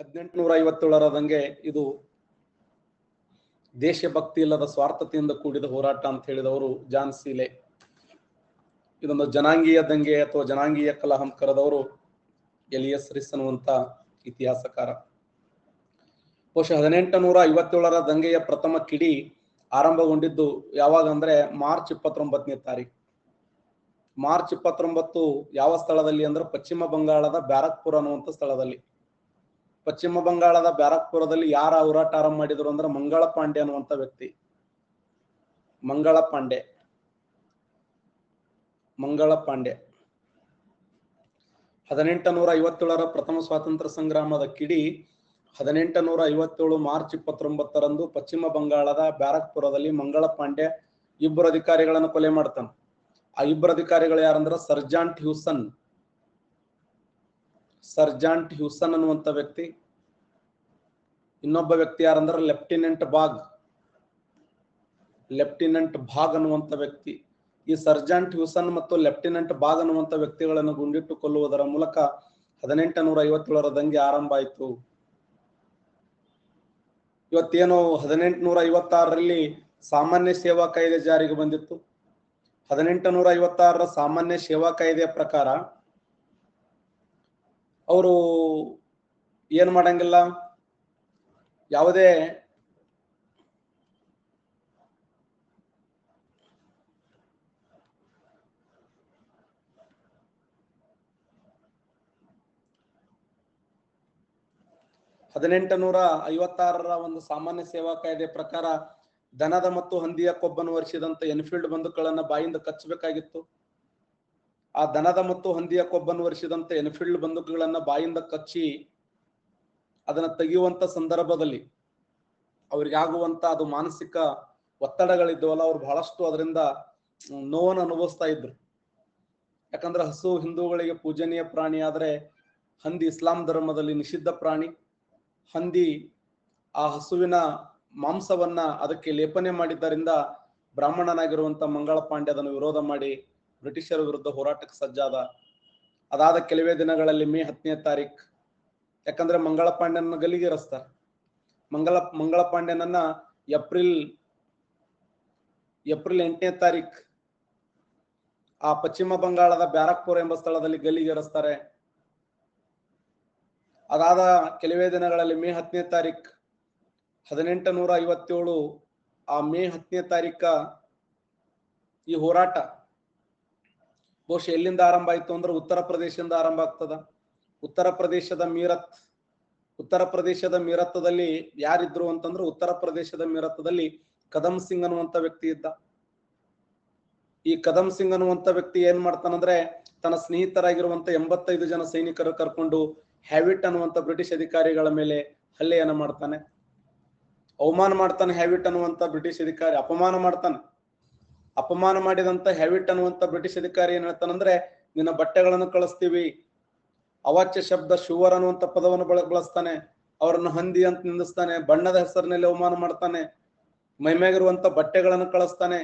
ಹದಿನೆಂಟುನೂರ ಐವತ್ತೇಳರದಂಗೆ ಇದು ದೇಶಭಕ್ತಿ ಇಲ್ಲದ ಸ್ವಾರ್ಥತೆಯಿಂದ ಕೂಡಿದ ಹೋರಾಟ ಅಂತ ಹೇಳಿದವರು ಜಾನ್ ಸೀಲೆ. ಇದೊಂದು ಜನಾಂಗೀಯ ದಂಗೆ ಅಥವಾ ಜನಾಂಗೀಯ ಕಲಹಂ ಕರೆದವರು ಎಲಿಯಸ್ ರಿಸ್ ಅನ್ನುವಂತ ಇತಿಹಾಸಕಾರ. ಬಹುಶಃ ಹದಿನೆಂಟು ನೂರ ಐವತ್ತೇಳರ ದಂಗೆಯ ಪ್ರಥಮ ಕಿಡಿ ಆರಂಭಗೊಂಡಿದ್ದು ಯಾವಾಗ ಅಂದ್ರೆ ಮಾರ್ಚ್ ಇಪ್ಪತ್ತೊಂಬತ್ತನೇ ತಾರೀಕು. ಮಾರ್ಚ್ ಇಪ್ಪತ್ತೊಂಬತ್ತು ಯಾವ ಸ್ಥಳದಲ್ಲಿ ಅಂದ್ರೆ ಪಶ್ಚಿಮ ಬಂಗಾಳದ ಬ್ಯಾರಕ್ಪುರ ಅನ್ನುವಂಥ ಸ್ಥಳದಲ್ಲಿ. ಪಶ್ಚಿಮ ಬಂಗಾಳದ ಬ್ಯಾರಕ್ಪುರದಲ್ಲಿ ಯಾರ ಹೋರಾಟ ಆರಂಭ ಮಾಡಿದ್ರು ಅಂದ್ರೆ ಮಂಗಳ ಪಾಂಡೆ ಅನ್ನುವಂತ ವ್ಯಕ್ತಿ. ಮಂಗಳ ಪಾಂಡೆ. ಮಂಗಳ ಪಾಂಡೆ. ಹದಿನೆಂಟು ನೂರ ಐವತ್ತೇಳರ ಪ್ರಥಮ ಸ್ವಾತಂತ್ರ್ಯ ಸಂಗ್ರಾಮದ ಕಿಡಿ ಹದಿನೆಂಟು ನೂರ ಐವತ್ತೇಳು ಮಾರ್ಚ್ ಇಪ್ಪತ್ತೊಂಬತ್ತರಂದು ಪಶ್ಚಿಮ ಬಂಗಾಳದ ಬ್ಯಾರಕ್ಪುರದಲ್ಲಿ ಮಂಗಳ ಪಾಂಡೆ ಇಬ್ಬರು ಅಧಿಕಾರಿಗಳನ್ನು ಕೊಲೆ ಮಾಡ್ತಾನೆ. ಆ ಇಬ್ಬರು ಅಧಿಕಾರಿಗಳು ಯಾರಂದ್ರ ಸರ್ಜಾಂಟ್ ಹ್ಯೂಸನ್ ಸರ್ಜಾಂಟ್ ಹ್ಯೂಸನ್ ಅನ್ನುವಂತ ವ್ಯಕ್ತಿ. ಇನ್ನೊಬ್ಬ ವ್ಯಕ್ತಿ ಯಾರಂದ್ರೆ ಲೆಫ್ಟಿನೆಂಟ್ ಬಾಗ್ ಲೆಫ್ಟಿನೆಂಟ್ ಭಾಗ್ ಅನ್ನುವಂತ ವ್ಯಕ್ತಿ. ಈ ಸರ್ಜಾಂಟ್ ಹ್ಯೂಸನ್ ಮತ್ತು ಲೆಫ್ಟಿನೆಂಟ್ ಬಾಗ್ ಅನ್ನುವಂತ ವ್ಯಕ್ತಿಗಳನ್ನು ಗುಂಡಿಟ್ಟು ಕೊಲ್ಲುವುದರ ಮೂಲಕ ಹದಿನೆಂಟು ನೂರ ಐವತ್ತೇಳರ ದಂಗೆ ಆರಂಭ ಆಯಿತು. ಇವತ್ತೇನು ಹದಿನೆಂಟು ನೂರ ಐವತ್ತಾರರಲ್ಲಿ ಸಾಮಾನ್ಯ ಸೇವಾ ಕಾಯ್ದೆ ಜಾರಿಗೆ ಬಂದಿತ್ತು. ಹದಿನೆಂಟು ನೂರ ಐವತ್ತಾರರ ಸಾಮಾನ್ಯ ಸೇವಾ ಕಾಯ್ದೆಯ ಪ್ರಕಾರ ಅವರು ಏನು ಮಾಡಂಗಿಲ್ಲ. ಯಾವುದೇ ಹದಿನೆಂಟು ನೂರ ಐವತ್ತಾರರ ಒಂದು ಸಾಮಾನ್ಯ ಸೇವಾ ಕಾಯ್ದೆ ಪ್ರಕಾರ ದನದ ಮತ್ತು ಹಂದಿಯ ಕೊಬ್ಬನ್ನು ಒರೆಸಿದಂತ ಎನ್ಫೀಲ್ಡ್ ಬಂದೂಕುಗಳನ್ನ ಬಾಯಿಂದ ಕಚ್ಚಬೇಕಾಗಿತ್ತು. ಆ ದನದ ಮತ್ತು ಹಂದಿಯ ಕೊಬ್ಬನ್ನು ಒರೆಸಿದಂತೆ ಎನ್ಫೀಲ್ಡ್ ಬಂದೂಕುಗಳನ್ನ ಬಾಯಿಂದ ಕಚ್ಚಿ ಅದನ್ನ ತೆಗೆಯುವಂತ ಸಂದರ್ಭದಲ್ಲಿ ಅವ್ರಿಗೆ ಆಗುವಂತ ಅದು ಮಾನಸಿಕ ಒತ್ತಡಗಳಿದ್ದವಲ್ಲ, ಅವ್ರು ಬಹಳಷ್ಟು ಅದರಿಂದ ನೋವನ್ನು ಅನುಭವಿಸ್ತಾ ಇದ್ರು. ಯಾಕಂದ್ರೆ ಹಸು ಹಿಂದೂಗಳಿಗೆ ಪೂಜನೀಯ ಪ್ರಾಣಿ ಆದ್ರೆ ಹಂದಿ ಇಸ್ಲಾಂ ಧರ್ಮದಲ್ಲಿ ನಿಷಿದ್ಧ ಪ್ರಾಣಿ. ಹಂದಿ ಆ ಹಸುವಿನ ಮಾಂಸವನ್ನ ಅದಕ್ಕೆ ಲೇಪನೆ ಮಾಡಿದ್ದರಿಂದ ಬ್ರಾಹ್ಮಣನಾಗಿರುವಂತ ಮಂಗಳ ಪಾಂಡೆ ಅದನ್ನು ವಿರೋಧ ಮಾಡಿ ಬ್ರಿಟಿಷರ ವಿರುದ್ಧ ಹೋರಾಟಕ್ಕೆ ಸಜ್ಜಾದ. ಅದಾದ ಕೆಲವೇ ದಿನಗಳಲ್ಲಿ ಮೇ ಹತ್ತನೇ ತಾರೀಕ್ ಯಾಕಂದ್ರೆ ಮಂಗಳ ಪಾಂಡ್ಯನ ಗಲ್ಲಿಗೇರಿಸ್ತಾರೆ ಮಂಗಳ ಮಂಗಳ ಪಾಂಡ್ಯನನ್ನ ಏಪ್ರಿಲ್ ಏಪ್ರಿಲ್ ಎಂಟನೇ ತಾರೀಕ್ ಆ ಪಶ್ಚಿಮ ಬಂಗಾಳದ ಬ್ಯಾರಕ್ಪುರ ಎಂಬ ಸ್ಥಳದಲ್ಲಿ ಗಲ್ಲಿಗೇರಿಸ್ತಾರೆ ಅದಾದ ಕೆಲವೇ ದಿನಗಳಲ್ಲಿ ಮೇ ಹತ್ತನೇ ತಾರೀಕ್ ಹದಿನೆಂಟು ಐವತ್ತೇಳು, ಆ ಮೇ ಹತ್ತನೇ ತಾರೀಕ ಈ ಹೋರಾಟ ಬಹುಶಃ ಎಲ್ಲಿಂದ ಆರಂಭ ಆಯ್ತು ಅಂದ್ರೆ ಉತ್ತರ ಪ್ರದೇಶದಿಂದ ಆರಂಭ ಆಗ್ತದ? ಉತ್ತರ ಪ್ರದೇಶದ ಮೀರತ್, ಉತ್ತರ ಪ್ರದೇಶದ ಮೀರತ್ದಲ್ಲಿ ಯಾರಿದ್ರು ಅಂತಂದ್ರೆ ಉತ್ತರ ಪ್ರದೇಶದ ಮೀರತ್ದಲ್ಲಿ ಕದಂ ಸಿಂಗ್ ಅನ್ನುವಂತ ವ್ಯಕ್ತಿ ಇದ್ದ. ಈ ಕದಂ ಸಿಂಗ್ ಅನ್ನುವಂತ ವ್ಯಕ್ತಿ ಏನ್ ಮಾಡ್ತಾನಂದ್ರೆ ತನ್ನ ಸ್ನೇಹಿತರಾಗಿರುವಂತ ಎಂಬತ್ತೈದು ಜನ ಸೈನಿಕರು ಕರ್ಕೊಂಡು ಹ್ಯಾವಿಟ್ ಅನ್ನುವಂತ ಬ್ರಿಟಿಷ್ ಅಧಿಕಾರಿಗಳ ಮೇಲೆ ಹಲ್ಲೆಯನ್ನ ಮಾಡ್ತಾನೆ. ಅವಮಾನ ಮಾಡ್ತಾನೆ ಹ್ಯಾವಿಟ್ ಅನ್ನುವಂತ ಬ್ರಿಟಿಷ್ ಅಧಿಕಾರಿ, ಅಪಮಾನ ಮಾಡ್ತಾನೆ. ಅಪಮಾನ ಮಾಡಿದಂತ ಹ್ಯಾವಿಟ್ ಅನ್ನುವಂತ ಬ್ರಿಟಿಷ್ ಅಧಿಕಾರಿ ಏನ್ ಹೇಳ್ತಾನಂದ್ರೆ ನಿನ್ನ ಬಟ್ಟೆಗಳನ್ನು ಕಳಿಸ್ತೀವಿ. ಅವಾಚ್ಯ ಶಬ್ದ ಶುವರ್ ಅನ್ನುವಂತ ಪದವನ್ನು ಬಳ, ಬಳಸ್ತಾನೆ. ಅವರನ್ನು ಹಂದಿ ಅಂತ ನಿಂದಿಸ್ತಾನೆ. ಬಣ್ಣದ ಹೆಸರಿನಲ್ಲಿ ಅವಮಾನ ಮಾಡ್ತಾನೆ. ಮೈಮ್ಯಾಗಿರುವಂತ ಬಟ್ಟೆಗಳನ್ನು ಕಳಿಸ್ತಾನೆ.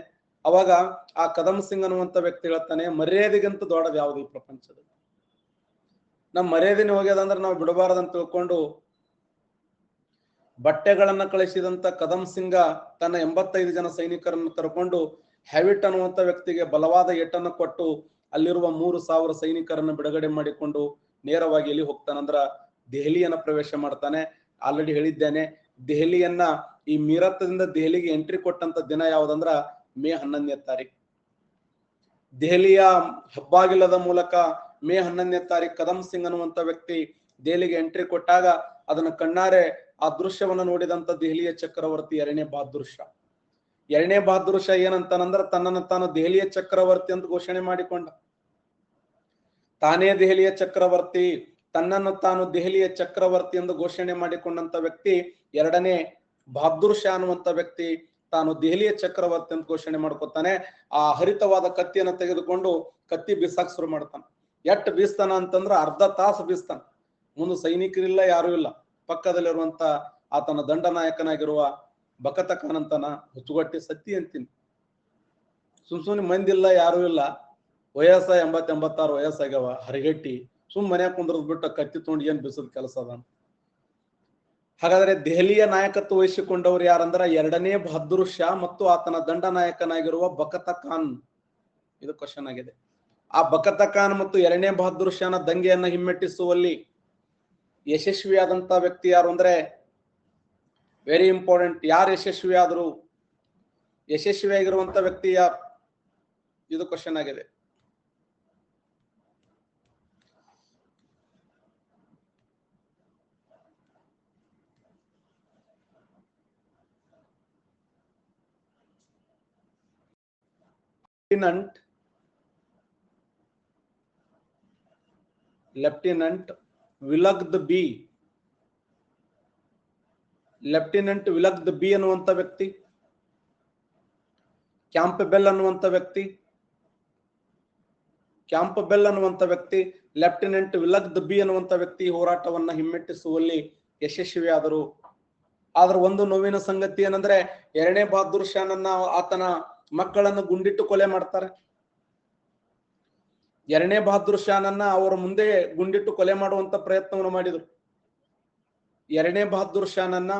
ಅವಾಗ ಆ ಕದಮ್ ಸಿಂಗ್ ಅನ್ನುವಂತ ವ್ಯಕ್ತಿ ಹೇಳ್ತಾನೆ, ಮರ್ಯಾದೆಗಿಂತ ದೊಡ್ಡದು ಯಾವುದು ಈ ಪ್ರಪಂಚದಲ್ಲಿ ನಮ್ಮ ಮರ್ಯಾದೆನೇ ಹೋಗ್ಯದಂದ್ರೆ ನಾವು ಬಿಡಬಾರದಂತ ತಿಳ್ಕೊಂಡು, ಬಟ್ಟೆಗಳನ್ನ ಕಳಿಸಿದಂತ ಕದಮ್ ಸಿಂಗ ತನ್ನ ಎಂಬತ್ತೈದು ಜನ ಸೈನಿಕರನ್ನು ಕರ್ಕೊಂಡು ಹ್ಯಾವಿಟ್ ಅನ್ನುವಂತ ವ್ಯಕ್ತಿಗೆ ಬಲವಾದ ಏಟನ್ನು ಕೊಟ್ಟು ಅಲ್ಲಿರುವ ಮೂರು ಸಾವಿರ ಸೈನಿಕರನ್ನು ಬಿಡುಗಡೆ ಮಾಡಿಕೊಂಡು ನೇರವಾಗಿ ಎಲ್ಲಿ ಹೋಗ್ತಾನಂದ್ರ ದೆಹಲಿಯನ್ನ ಪ್ರವೇಶ ಮಾಡ್ತಾನೆ. ಆಲ್ರೆಡಿ ಹೇಳಿದ್ದೇನೆ, ದೆಹಲಿಯನ್ನ ಈ ಮೀರತ್ದಿಂದ ದೆಹಲಿಗೆ ಎಂಟ್ರಿ ಕೊಟ್ಟಂತ ದಿನ ಯಾವ್ದಂದ್ರ ಮೇ ಹನ್ನೊಂದನೇ ತಾರೀಕು ದೆಹಲಿಯ ಹಬ್ಬಾಗಿಲ್ಲದ ಮೂಲಕ ಮೇ ಹನ್ನೊಂದನೇ ತಾರೀಕು ಕದಂ ಸಿಂಗ್ ಅನ್ನುವಂತ ವ್ಯಕ್ತಿ ದೆಹಲಿಗೆ ಎಂಟ್ರಿ ಕೊಟ್ಟಾಗ ಅದನ್ನ ಕಣ್ಣಾರೆ ಆ ದೃಶ್ಯವನ್ನ ನೋಡಿದಂತ ದೆಹಲಿಯ ಚಕ್ರವರ್ತಿ ಎರಡನೇ ಬಾದೃಶ್ಯ ಎರಡನೇ ಬಹದ್ದೂರ್ ಶಾ ಏನಂತಾನಂದ್ರ ತನ್ನನ್ನು ತಾನು ದೆಹಲಿಯ ಚಕ್ರವರ್ತಿ ಅಂತ ಘೋಷಣೆ ಮಾಡಿಕೊಂಡ. ತಾನೇ ದೆಹಲಿಯ ಚಕ್ರವರ್ತಿ, ತನ್ನನ್ನು ತಾನು ದೆಹಲಿಯ ಚಕ್ರವರ್ತಿ ಎಂದು ಘೋಷಣೆ ಮಾಡಿಕೊಂಡಂತ ವ್ಯಕ್ತಿ, ಎರಡನೇ ಬಹದ್ದೂರ್ ಶಾ ಅನ್ನುವಂತ ವ್ಯಕ್ತಿ ತಾನು ದೆಹಲಿಯ ಚಕ್ರವರ್ತಿ ಅಂತ ಘೋಷಣೆ ಮಾಡ್ಕೊತಾನೆ. ಆ ಹರಿತವಾದ ಕತ್ತಿಯನ್ನು ತೆಗೆದುಕೊಂಡು ಕತ್ತಿ ಬೀಸಾಕ್ ಶುರು ಮಾಡ್ತಾನೆ. ಎಟ್ ಬೀಸ್ತಾನ ಅಂತಂದ್ರ ಅರ್ಧ ತಾಸು ಬೀಸ್ತಾನ. ಮುಂದೆ ಸೈನಿಕರಿಲ್ಲ, ಯಾರು ಇಲ್ಲ. ಪಕ್ಕದಲ್ಲಿರುವಂತ ಆತನ ದಂಡನಾಯಕನಾಗಿರುವ ಬಕತ ಖಾನ್ ಅಂತಾನ ಹುಚ್ಚುಗಟ್ಟಿ ಸತ್ತಿ ಅಂತೀನಿ. ಸುಮ್ ಸುಮ್ನೆ ಮಂದಿಲ್ಲ, ಯಾರು ಇಲ್ಲ. ವಯಸ್ಸ ಎಂಬತ್ ಎಂಬತ್ತಾರು ವಯಸ್ಸಾಗ್ಯಾವ, ಹರಿಗಟ್ಟಿ. ಸುಮ್ ಮನ್ಯಾಗ ಕುಂದ್ರದ್ ಬಿಟ್ಟು ಕತ್ತಿ ತೊಗೊಂಡು ಏನ್ ಬಿಸದ್ ಕೆಲಸ ಅದ ಹಾಗಾದ್ರೆ ದೆಹಲಿಯ ನಾಯಕತ್ವ ವಹಿಸಿಕೊಂಡವರು ಯಾರಂದ್ರ ಎರಡನೇ ಬಹದ್ದೂರ್ ಶಾ ಮತ್ತು ಆತನ ದಂಡ ನಾಯಕನಾಗಿರುವ ಬಕತ ಖಾನ್ ಇದು ಕ್ವಶನ್ ಆಗಿದೆ. ಆ ಬಕತ ಖಾನ್ ಮತ್ತು ಎರಡನೇ ಬಹದ್ದೂರ್ ಶಾನ ದಂಗೆಯನ್ನ ಹಿಮ್ಮೆಟ್ಟಿಸುವಲ್ಲಿ ಯಶಸ್ವಿಯಾದಂತ ವ್ಯಕ್ತಿ ಯಾರು ಅಂದ್ರೆ ವೆರಿ ಇಂಪಾರ್ಟೆಂಟ್ ಯಾರು ಯಶಸ್ವಿ ಆದರೂ ಯಶಸ್ವಿಯಾಗಿರುವಂತ ವ್ಯಕ್ತಿಯ ಇದು ಕ್ವಶನ್ ಆಗಿದೆ. Lieutenant lieutenant the B lieutenant ವಿಲಕ್ B ಅನ್ನುವಂತ ವ್ಯಕ್ತಿ ಕ್ಯಾಂಪ್ ಬೆಲ್ ಅನ್ನುವಂತ ವ್ಯಕ್ತಿ ಕ್ಯಾಂಪ್ ಬೆಲ್ ಅನ್ನುವಂತ ವ್ಯಕ್ತಿ ಲೆಫ್ಟಿನೆಂಟ್ ವಿಲಕ್ ಬಿ ಅನ್ನುವಂತ ವ್ಯಕ್ತಿ ಹೋರಾಟವನ್ನ ಹಿಮ್ಮೆಟ್ಟಿಸುವಲ್ಲಿ ಯಶಸ್ವಿಯಾದರು. ಆದ್ರೆ ಒಂದು ನೋವಿನ ಸಂಗತಿ ಏನಂದ್ರೆ, ಎರಡನೇ ಬಹದ್ದೂರ್ ಶಾನನ್ನ ಆತನ ಮಕ್ಕಳನ್ನು ಗುಂಡಿಟ್ಟು ಕೊಲೆ ಮಾಡ್ತಾರೆ. ಎರಡನೇ ಬಹದ್ದೂರ್ ಶಾನನ್ನ ಅವರ ಮುಂದೆ ಗುಂಡಿಟ್ಟು ಕೊಲೆ ಮಾಡುವಂತ ಪ್ರಯತ್ನವನ್ನು ಮಾಡಿದರು. ಎರಡನೇ ಬಹದ್ದೂರ್ ಶಾನನ್ನ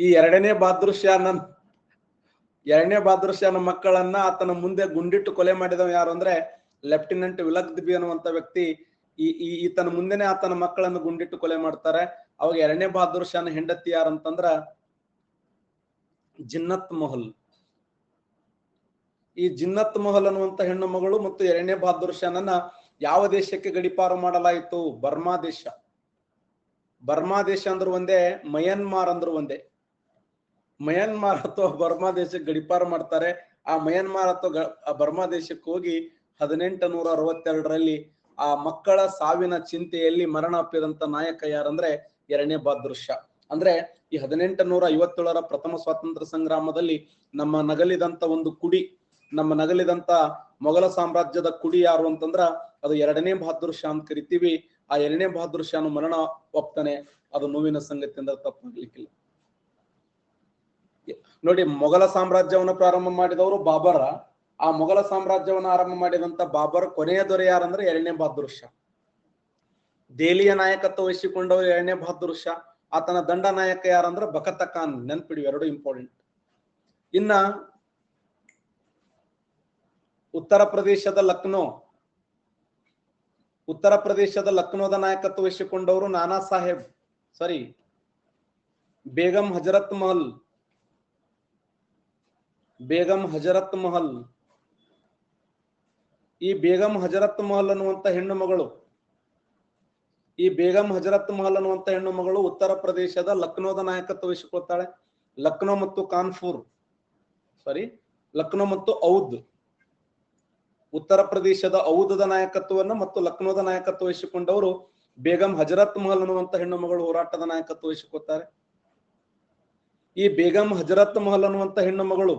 ಈ ಎರಡನೇ ಬಾದೃಶ್ಯ ನನ್ ಎರಡನೇ ಬಾದೃಶ್ಯ ನನ್ನ ಮಕ್ಕಳನ್ನ ಆತನ ಮುಂದೆ ಗುಂಡಿಟ್ಟು ಕೊಲೆ ಮಾಡಿದವ ಯಾರು ಅಂದ್ರೆ ಲೆಫ್ಟಿನೆಂಟ್ ವಿಲಕ್ ಬಿ ಅನ್ನುವಂತ ವ್ಯಕ್ತಿ. ಈ ಈತನ ಮುಂದೆನೆ ಆತನ ಮಕ್ಕಳನ್ನು ಗುಂಡಿಟ್ಟು ಕೊಲೆ ಮಾಡ್ತಾರೆ. ಅವಾಗ ಎರಡನೇ ಬಾದೃಶ್ಯನ ಹೆಂಡತಿ ಯಾರಂತಂದ್ರ ಜಿನ್ನತ್ ಮೊಹಲ್. ಈ ಜಿನ್ನತ್ ಮೊಹಲ್ ಅನ್ನುವಂತ ಹೆಣ್ಣು ಮಗಳು ಮತ್ತು ಎರಡನೇ ಬಾದೃಶ್ಯನನ್ನ ಯಾವ ದೇಶಕ್ಕೆ ಗಡಿಪಾರು ಮಾಡಲಾಯಿತು? ಬರ್ಮಾ ದೇಶ. ಬರ್ಮಾ ದೇಶ ಅಂದ್ರು ಒಂದೇ, ಮಯನ್ಮಾರ್ ಅಂದ್ರು ಒಂದೇ. ಮಯನ್ಮಾರ್ ಅಥವಾ ಬರ್ಮಾ ದೇಶಕ್ಕೆ ಗಡಿಪಾರು ಮಾಡ್ತಾರೆ. ಆ ಮಯನ್ಮಾರ್ ಅಥವಾ ಬರ್ಮಾ ದೇಶಕ್ಕೆ ಹೋಗಿ ಹದಿನೆಂಟು ನೂರ ಅರವತ್ತೆರಡರಲ್ಲಿ ಆ ಮಕ್ಕಳ ಸಾವಿನ ಚಿಂತೆಯಲ್ಲಿ ಮರಣ ಅಪ್ಪಿದಂತ ನಾಯಕ ಯಾರಂದ್ರೆ ಎರಡನೇ ಬಾದೃಶ್ಯ ಅಂದ್ರೆ ಈ ಹದಿನೆಂಟು ನೂರ ಐವತ್ತೇಳರ ಪ್ರಥಮ ಸ್ವಾತಂತ್ರ್ಯ ಸಂಗ್ರಾಮದಲ್ಲಿ ನಮ್ಮ ನಗಲಿದಂತ ಒಂದು ಕುಡಿ, ನಮ್ಮ ನಗಲಿದಂತ ಮೊಘಲ ಸಾಮ್ರಾಜ್ಯದ ಕುಡಿ ಯಾರು ಅಂತಂದ್ರ ಅದು ಎರಡನೇ ಬಹದೃಶ್ಯ ಅಂತ ಕರಿತೀವಿ. ಆ ಎರಡನೇ ಬಹದ್ದೂರ್ ಶಾನು ಮರಣ ಒಪ್ತಾನೆ. ಅದು ನೋವಿನ ಸಂಗತಿ ಅಂದ್ರೆ ತಪ್ಪಾಗ್ಲಿಕ್ಕಿಲ್ಲ. ನೋಡಿ, ಮೊಘಲ ಸಾಮ್ರಾಜ್ಯವನ್ನು ಪ್ರಾರಂಭ ಮಾಡಿದವರು ಬಾಬರ. ಆ ಮೊಘಲ ಸಾಮ್ರಾಜ್ಯವನ್ನು ಆರಂಭ ಮಾಡಿದಂತ ಬಾಬರ್ ಕೊನೆಯ ದೊರೆ ಯಾರಂದ್ರೆ ಎರಡನೇ ಬಹದ್ದೂರ್ ಶಾ. ದೆಹಲಿಯ ನಾಯಕತ್ವ ವಹಿಸಿಕೊಂಡವರು ಎರಡನೇ ಬಹದ್ದೂರ್ ಶಾ. ಆತನ ದಂಡ ನಾಯಕ ಯಾರಂದ್ರೆ ಬಕತ ಖಾನ್, ನೆನ್ಪಿಡಿ, ಎರಡು ಇಂಪಾರ್ಟೆಂಟ್ ಇನ್ನ ಉತ್ತರ ಪ್ರದೇಶದ ಲಕ್ನೋ. ಉತ್ತರ ಪ್ರದೇಶದ ಲಕ್ನೋದ ನಾಯಕತ್ವ ವಹಿಸಿಕೊಂಡವರು ನಾನಾ ಸಾಹೇಬ್. ಸಾರಿ ಬೇಗಂ ಹಜರತ್ ಮಹಲ್. ಬೇಗಂ ಹಜರತ್ ಮಹಲ್. ಈ ಬೇಗಂ ಹಜರತ್ ಮಹಲ್ ಅನ್ನುವಂತ ಹೆಣ್ಣು ಮಗಳು, ಈ ಬೇಗಂ ಹಜರತ್ ಮಹಲ್ ಅನ್ನುವಂತ ಹೆಣ್ಣು ಮಗಳು ಉತ್ತರ ಪ್ರದೇಶದ ಲಕ್ನೋದ ನಾಯಕತ್ವ ವಹಿಸಿಕೊಳ್ತಾಳೆ. ಲಕ್ನೋ ಮತ್ತು ಕಾನ್ಪುರ್ ಸಾರಿ ಲಕ್ನೋ ಮತ್ತು ಔದ್. ಉತ್ತರ ಪ್ರದೇಶದ ಔದದ ನಾಯಕತ್ವವನ್ನು ಮತ್ತು ಲಕ್ನೋದ ನಾಯಕತ್ವ ವಹಿಸಿಕೊಂಡವರು ಬೇಗಂ ಹಜರತ್ ಮಹಲ್ ಅನ್ನುವಂತ ಹೆಣ್ಣು ಮಗಳು ಹೋರಾಟದ ನಾಯಕತ್ವ ವಹಿಸಿಕೊಳ್ತಾರೆ. ಈ ಬೇಗಂ ಹಜರತ್ ಮಹಲ್ ಅನ್ನುವಂತ ಹೆಣ್ಣು ಮಗಳು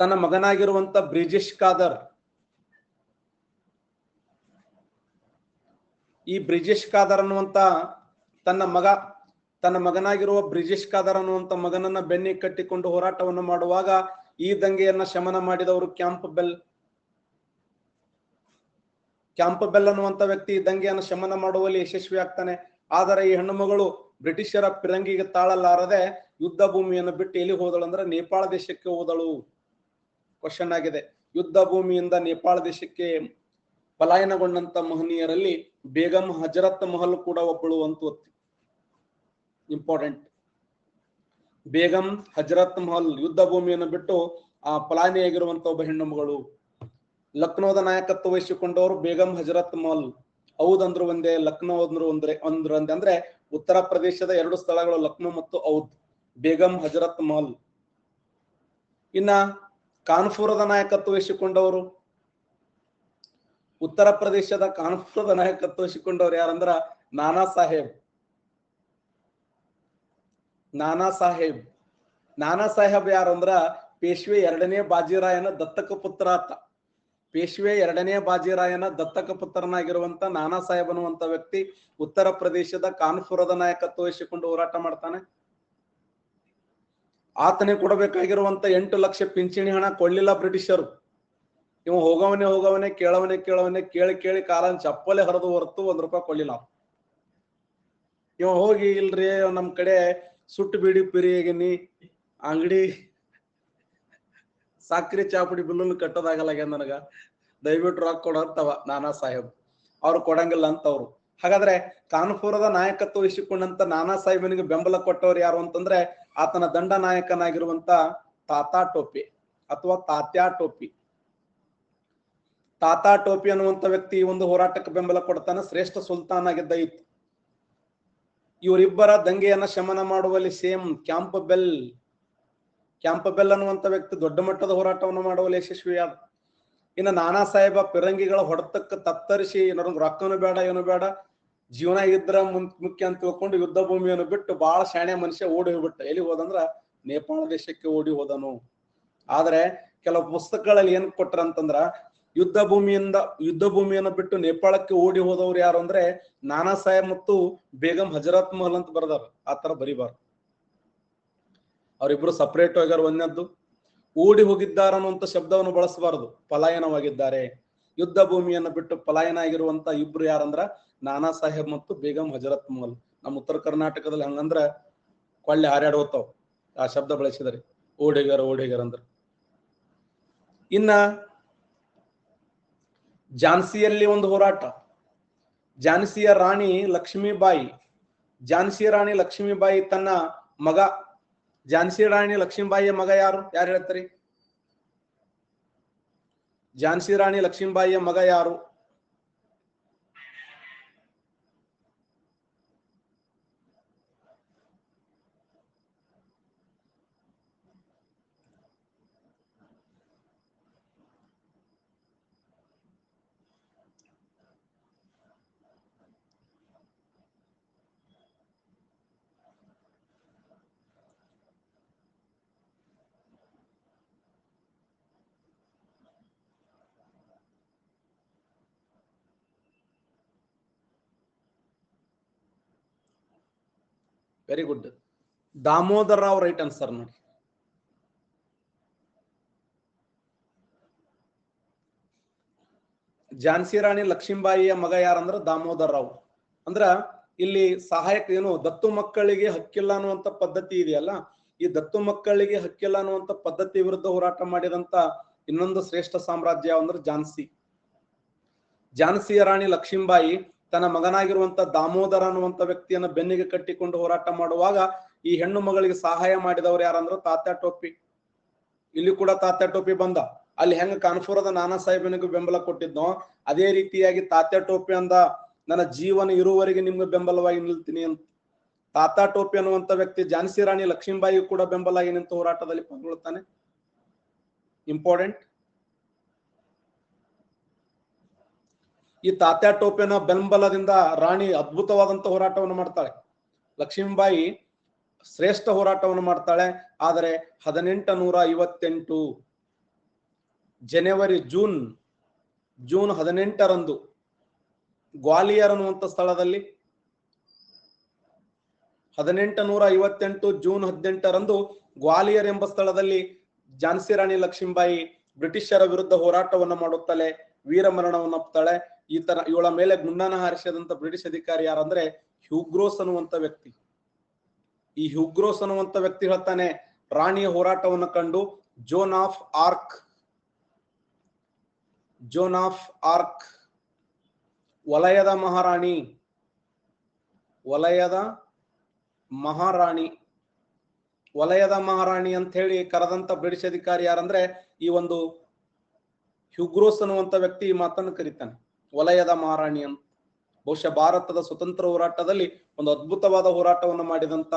ತನ್ನ ಮಗನಾಗಿರುವಂತ ಬ್ರಿಜೇಶ್ ಖಾದರ್. ಈ ಬ್ರಿಜೇಶ್ ಖಾದರ್ ಅನ್ನುವಂತ ತನ್ನ ಮಗ, ತನ್ನ ಮಗನಾಗಿರುವ ಬ್ರಿಜೇಶ್ ಖಾದರ್ ಅನ್ನುವಂತ ಮಗನನ್ನ ಬೆನ್ನಿ ಕಟ್ಟಿಕೊಂಡು ಹೋರಾಟವನ್ನು ಮಾಡುವಾಗ ಈ ದಂಗೆಯನ್ನ ಶಮನ ಮಾಡಿದವರು ಕ್ಯಾಂಪ್ ಬೆಲ್. ಕ್ಯಾಂಪ್ ಬೆಲ್ ಅನ್ನುವಂತ ವ್ಯಕ್ತಿ ಈ ದಂಗೆಯನ್ನು ಶಮನ ಮಾಡುವಲ್ಲಿ ಯಶಸ್ವಿ ಆಗ್ತಾನೆ. ಆದರೆ ಈ ಹೆಣ್ಣು ಮಗಳು ಬ್ರಿಟಿಷರ ಪಿರಂಗಿಗೆ ತಾಳಲಾರದೆ ಯುದ್ಧ ಭೂಮಿಯನ್ನು ಬಿಟ್ಟು ಎಲ್ಲಿ ಹೋದಳು ಅಂದ್ರೆ ನೇಪಾಳ ದೇಶಕ್ಕೆ ಹೋದಳು. ಕ್ವಶನ್ ಆಗಿದೆ. ಯುದ್ಧ ಭೂಮಿಯಿಂದ ನೇಪಾಳ ದೇಶಕ್ಕೆ ಪಲಾಯನಗೊಂಡಂತ ಮಹನೀಯರಲ್ಲಿ ಬೇಗಂ ಹಜರತ್ ಮಹಲ್ ಕೂಡ ಒಬ್ಬಳು ಅಂತ ಇಂಪಾರ್ಟೆಂಟ್ ಬೇಗಂ ಹಜರತ್ ಮಹಲ್ ಯುದ್ಧ ಭೂಮಿಯನ್ನು ಬಿಟ್ಟು ಆ ಪಲಾಯನಿಯಾಗಿರುವಂತ ಒಬ್ಬ ಹೆಣ್ಣು ಮಗಳು. ಲಕ್ನೋದ ನಾಯಕತ್ವ ವಹಿಸಿಕೊಂಡವರು ಬೇಗಂ ಹಜರತ್ ಮಹಲ್. ಔದ್ ಅಂದ್ರು ಒಂದೇ, ಲಕ್ನೋ ಅಂದ್ರು ಒಂದ್ರೆ, ಅಂದ್ರು ಒಂದೇ ಅಂದ್ರೆ ಉತ್ತರ ಪ್ರದೇಶದ ಎರಡು ಸ್ಥಳಗಳು ಲಕ್ನೋ ಮತ್ತು ಔದ್. ಬೇಗಂ ಹಜರತ್ ಮಹಲ್. ಇನ್ನ ಕಾನ್ಪುರದ ನಾಯಕತ್ವ ವಹಿಸಿಕೊಂಡವರು. ಉತ್ತರ ಪ್ರದೇಶದ ಕಾನ್ಪುರದ ನಾಯಕತ್ವ ವಹಿಸಿಕೊಂಡವರು ಯಾರಂದ್ರ ನಾನಾ ಸಾಹೇಬ್. ನಾನಾ ಸಾಹೇಬ್. ನಾನಾ ಸಾಹೇಬ್ ಯಾರಂದ್ರ ಪೇಶ್ವೆ ಎರಡನೇ ಬಾಜಿರಾಯನ ದತ್ತಕ ಪುತ್ರ ಆತ. ಪೇಶ್ವೆ ಎರಡನೇ ಬಾಜಿರಾಯನ ದತ್ತಕ ಪುತ್ರನಾಗಿರುವಂತ ನಾನಾ ಸಾಹೇಬ್ ಅನ್ನುವಂತ ವ್ಯಕ್ತಿ ಉತ್ತರ ಪ್ರದೇಶದ ಕಾನ್ಪುರದ ನಾಯಕತ್ವ ವಹಿಸಿಕೊಂಡು ಹೋರಾಟ ಮಾಡ್ತಾನೆ. ಆತನಿಗೆ ಕೊಡಬೇಕಾಗಿರುವಂತ ಎಂಟು ಲಕ್ಷ ಪಿಂಚಣಿ ಹಣ ಕೊಡ್ಲಿಲ್ಲ ಬ್ರಿಟಿಷರು. ಇವ ಹೋಗವನೇ ಹೋಗವನೇ, ಕೇಳವನೇ ಕೇಳವನೇ, ಕೇಳಿ ಕೇಳಿ ಕಾಲನ್ ಚಪ್ಪಲೆ ಹರಿದು ಹೊರತು ಒಂದ್ ರೂಪಾಯಿ ಕೊಡ್ಲಿಲ್ಲ ಇವ ಹೋಗಿ ಇಲ್ರಿ, ನಮ್ ಕಡೆ ಸುಟ್ಟು ಬೀಡಿ ಪಿರಿಯಾಗಿನಿ ಅಂಗಡಿ ಸಾಕ್ರಿ ಚಾಪುಡಿ ಬಿಲ್ಲನ್ನು ಕಟ್ಟೋದಾಗಲ್ಲ ನನಗ. ದಯವಿಟ್ಟು ರೊಕ್ಕ ಕೊಡಂತವ ನಾನಾ ಸಾಹೇಬ್. ಅವ್ರು ಕೊಡಂಗಿಲ್ಲ ಅಂತವ್ರು ಹಾಗಾದ್ರೆ ಕಾನ್ಪುರದ ನಾಯಕತ್ವ ವಹಿಸಿಕೊಂಡಂತ ನಾನಾ ಸಾಹೇಬನಿಗೆ ಬೆಂಬಲ ಕೊಟ್ಟವ್ರು ಯಾರು ಅಂತಂದ್ರೆ ಆತನ ದಂಡ ನಾಯಕನಾಗಿರುವಂತ ತಾತಾ ಟೋಪಿ ಅಥವಾ ತಾತ್ಯಾ ಟೋಪಿ. ತಾತಾ ಟೋಪಿ ಅನ್ನುವಂತ ವ್ಯಕ್ತಿ ಒಂದು ಹೋರಾಟಕ್ಕೆ ಬೆಂಬಲ ಕೊಡ್ತಾನೆ. ಶ್ರೇಷ್ಠ ಸುಲ್ತಾನ್ ಆಗಿದ್ದ ಇತ್ತು ಇವರಿಬ್ಬರ ದಂಗೆಯನ್ನ ಶಮನ ಮಾಡುವಲ್ಲಿ same Campbell Campbell ಅನ್ನುವಂತ ವ್ಯಕ್ತಿ ದೊಡ್ಡ ಮಟ್ಟದ ಹೋರಾಟವನ್ನು ಮಾಡುವಲ್ಲಿ ಯಶಸ್ವಿಯಾದ. ಇನ್ನು ನಾನಾ ಸಾಹೇಬ ಪಿರಂಗಿಗಳ ಹೊಡೆತಕ್ಕೆ ತತ್ತರಿಸಿ ನನಗೆ ರೊಕ್ಕನು ಬೇಡ, ಏನು ಬೇಡ. ಜೀವನ ಇದ್ರ ಮುನ್- ಮುಖ್ಯ ಅಂತ ತಿಳ್ಕೊಂಡು ಯುದ್ಧ ಭೂಮಿಯನ್ನು ಬಿಟ್ಟು ಬಹಳ ಶಾಣೆ ಮನುಷ್ಯ ಓಡಿ ಹೋಗ್ಬಿಟ್ಟ. ಎಲ್ಲಿ ಹೋದಂದ್ರ? ನೇಪಾಳ ದೇಶಕ್ಕೆ ಓಡಿ ಹೋದನು. ಆದ್ರೆ ಕೆಲವು ಪುಸ್ತಕಗಳಲ್ಲಿ ಏನ್ ಕೊಟ್ರ ಅಂತಂದ್ರ, ಯುದ್ಧ ಭೂಮಿಯಿಂದ, ಯುದ್ಧ ಭೂಮಿಯನ್ನು ಬಿಟ್ಟು ನೇಪಾಳಕ್ಕೆ ಓಡಿ ಹೋದವ್ರು ಯಾರು ಅಂದ್ರೆ, ನಾನಾ ಸಾಹೇಬ್ ಮತ್ತು ಬೇಗಂ ಹಜರತ್ ಮಹಲ್ ಅಂತ ಬರ್ದಾರ. ಆತರ ತರ ಬರಿಬಾರ್ದು. ಅವರಿಬ್ರು ಸಪರೇಟ್ ಹೋಗ್ಯಾರ ಒಂದದ್ದು ಓಡಿ ಹೋಗಿದ್ದಾರ ಅನ್ನುವಂತ ಶಬ್ದವನ್ನು ಬಳಸಬಾರದು. ಪಲಾಯನವಾಗಿದ್ದಾರೆ. ಯುದ್ಧ ಭೂಮಿಯನ್ನು ಬಿಟ್ಟು ಪಲಾಯನ ಆಗಿರುವಂತ ಇಬ್ರು ಯಾರಂದ್ರ? ನಾನಾ ಸಾಹೇಬ್ ಮತ್ತು ಬೇಗಂ ಹಜರತ್ ಮೋಲ್ ನಮ್ಮ ಉತ್ತರ ಕರ್ನಾಟಕದಲ್ಲಿ ಹಂಗಂದ್ರ ಕೊಳ್ಳೆ ಹಾರ್ಯಾಡ್ ಆ ಶಬ್ದ ಬಳಸಿದರೆ ಓಡಿಗಾರ ಓಡಿಗಾರ ಅಂದ್ರ. ಇನ್ನ ಝಾನ್ಸಿಯಲ್ಲಿ ಒಂದು ಹೋರಾಟ. ಝಾನ್ಸಿಯ ರಾಣಿ ಲಕ್ಷ್ಮೀಬಾಯಿ. ಝಾನ್ಸಿಯ ರಾಣಿ ಲಕ್ಷ್ಮೀಬಾಯಿ ತನ್ನ ಮಗ. ಝಾನ್ಸಿ ರಾಣಿ ಲಕ್ಷ್ಮೀಬಾಯಿಯ ಮಗ ಯಾರು? ಯಾರು ಹೇಳ್ತಾರೆ? ಝಾನ್ಸಿ ರಾಣಿ ಲಕ್ಷ್ಮೀಬಾಯಿಯ ಮಗ ಯಾರು very good Damodar Rao right answer ನೋಡಿ. ಝಾನ್ಸಿ ರಾಣಿ ಲಕ್ಷ್ಮೀಬಾಯಿಯ ಮಗ ಯಾರಂದ್ರ ದಾಮೋದರ್ ರಾವ್ ಅಂದ್ರ ಇಲ್ಲಿ ಸಹಾಯಕ ಏನು ದತ್ತು ಮಕ್ಕಳಿಗೆ ಹಕ್ಕಿಲ್ಲ ಅನ್ನುವಂತ ಪದ್ಧತಿ ಇದೆಯಲ್ಲ, ಈ ದತ್ತು ಮಕ್ಕಳಿಗೆ ಹಕ್ಕಿಲ್ಲ ಅನ್ನುವಂತ ಪದ್ಧತಿ ವಿರುದ್ಧ ಹೋರಾಟ ಮಾಡಿದಂತ ಇನ್ನೊಂದು ಶ್ರೇಷ್ಠ ಸಾಮ್ರಾಜ್ಯ ಅಂದ್ರೆ ಝಾನ್ಸಿ ಝಾನ್ಸಿಯ ರಾಣಿ ಲಕ್ಷ್ಮೀಬಾಯಿ ತನ್ನ ಮಗನಾಗಿರುವಂತ ದಾಮೋದರ ಅನ್ನುವಂತ ವ್ಯಕ್ತಿಯನ್ನ ಬೆನ್ನಿಗೆ ಕಟ್ಟಿಕೊಂಡು ಹೋರಾಟ ಮಾಡುವಾಗ ಈ ಹೆಣ್ಣು ಮಗಳಿಗೆ ಸಹಾಯ ಮಾಡಿದವರು ಯಾರಂದ್ರ ತಾತ್ಯ ಟೋಪಿ. ಇಲ್ಲಿ ಕೂಡ ತಾತ್ಯ ಟೋಪಿ ಬಂದ. ಅಲ್ಲಿ ಹೆಂಗ ಕಾನ್ಪುರದ ನಾನಾ ಸಾಹೇಬನಿಗೂ ಬೆಂಬಲ ಕೊಟ್ಟಿದ್ನೋ ಅದೇ ರೀತಿಯಾಗಿ ತಾತ್ಯ ಟೋಪಿ ಅಂದ, ನನ್ನ ಜೀವನ ಇರುವವರೆಗೆ ನಿಮ್ಗೆ ಬೆಂಬಲವಾಗಿ ನಿಲ್ತೀನಿ ಅಂತ. ತಾತ ಟೋಪಿ ಅನ್ನುವಂತ ವ್ಯಕ್ತಿ ಝಾನ್ಸಿ ರಾಣಿ ಲಕ್ಷ್ಮೀಬಾಯಿ ಕೂಡ ಬೆಂಬಲಾಗಿ ನಿಂತು ಹೋರಾಟದಲ್ಲಿ ಪಾಲ್ಗೊಳ್ತಾನೆ ಇಂಪಾರ್ಟೆಂಟ್. ಈ ತಾತ್ಯಾ ಟೋಪೆನ ಬೆಂಬಲದಿಂದ ರಾಣಿ ಅದ್ಭುತವಾದಂತ ಹೋರಾಟವನ್ನು ಮಾಡ್ತಾಳೆ. ಲಕ್ಷ್ಮೀಬಾಯಿ ಶ್ರೇಷ್ಠ ಹೋರಾಟವನ್ನು ಮಾಡ್ತಾಳೆ. ಆದರೆ ಹದಿನೆಂಟು ನೂರ ಐವತ್ತೆಂಟು ಜನವರಿ ಜೂನ್ ಜೂನ್ ಹದಿನೆಂಟರಂದು ಗ್ವಾಲಿಯರ್ ಅನ್ನುವಂಥ ಸ್ಥಳದಲ್ಲಿ ಹದಿನೆಂಟು ನೂರ ಐವತ್ತೆಂಟು ಜೂನ್ ಹದಿನೆಂಟರಂದು ಗ್ವಾಲಿಯರ್ ಎಂಬ ಸ್ಥಳದಲ್ಲಿ ಝಾನ್ಸಿ ರಾಣಿ ಲಕ್ಷ್ಮೀಬಾಯಿ ಬ್ರಿಟಿಷರ ವಿರುದ್ಧ ಹೋರಾಟವನ್ನು ಮಾಡುತ್ತಾಳೆ ವೀರಮರಣವನ್ನಪ್ತಾಳೆ ಈ ತರ ಇವಳ ಮೇಲೆ ಗುಂಡಾನ ಹಾರಿಸಿದಂತ ಬ್ರಿಟಿಷ್ ಅಧಿಕಾರಿ ಯಾರಂದ್ರೆ ಹ್ಯೂಗ್ರೋಸ್ ಅನ್ನುವಂತ ವ್ಯಕ್ತಿ. ಈ ಹ್ಯೂಗ್ರೋಸ್ ಅನ್ನುವಂತ ವ್ಯಕ್ತಿ ಹೇಳ್ತಾನೆ, ರಾಣಿಯ ಹೋರಾಟವನ್ನು ಕಂಡು Joan of Arc, Joan of Arc, ವಲಯದ ಮಹಾರಾಣಿ ವಲಯದ ಮಹಾರಾಣಿ ವಲಯದ ಮಹಾರಾಣಿ ಅಂತ ಹೇಳಿ ಕರೆದಂತ ಬ್ರಿಟಿಷ್ ಅಧಿಕಾರಿ ಯಾರಂದ್ರೆ ಈ ಒಂದು ಹ್ಯುಗ್ರೋಸ್ ಅನ್ನುವಂತ ವ್ಯಕ್ತಿ ಈ ಮಾತನ್ನು ಕರೀತಾನೆ. ವಲಯದ ಮಹಾರಾಣಿ ಅಂತ ಬಹುಶಃ ಭಾರತದ ಸ್ವತಂತ್ರ ಹೋರಾಟದಲ್ಲಿ ಒಂದು ಅದ್ಭುತವಾದ ಹೋರಾಟವನ್ನು ಮಾಡಿದಂತ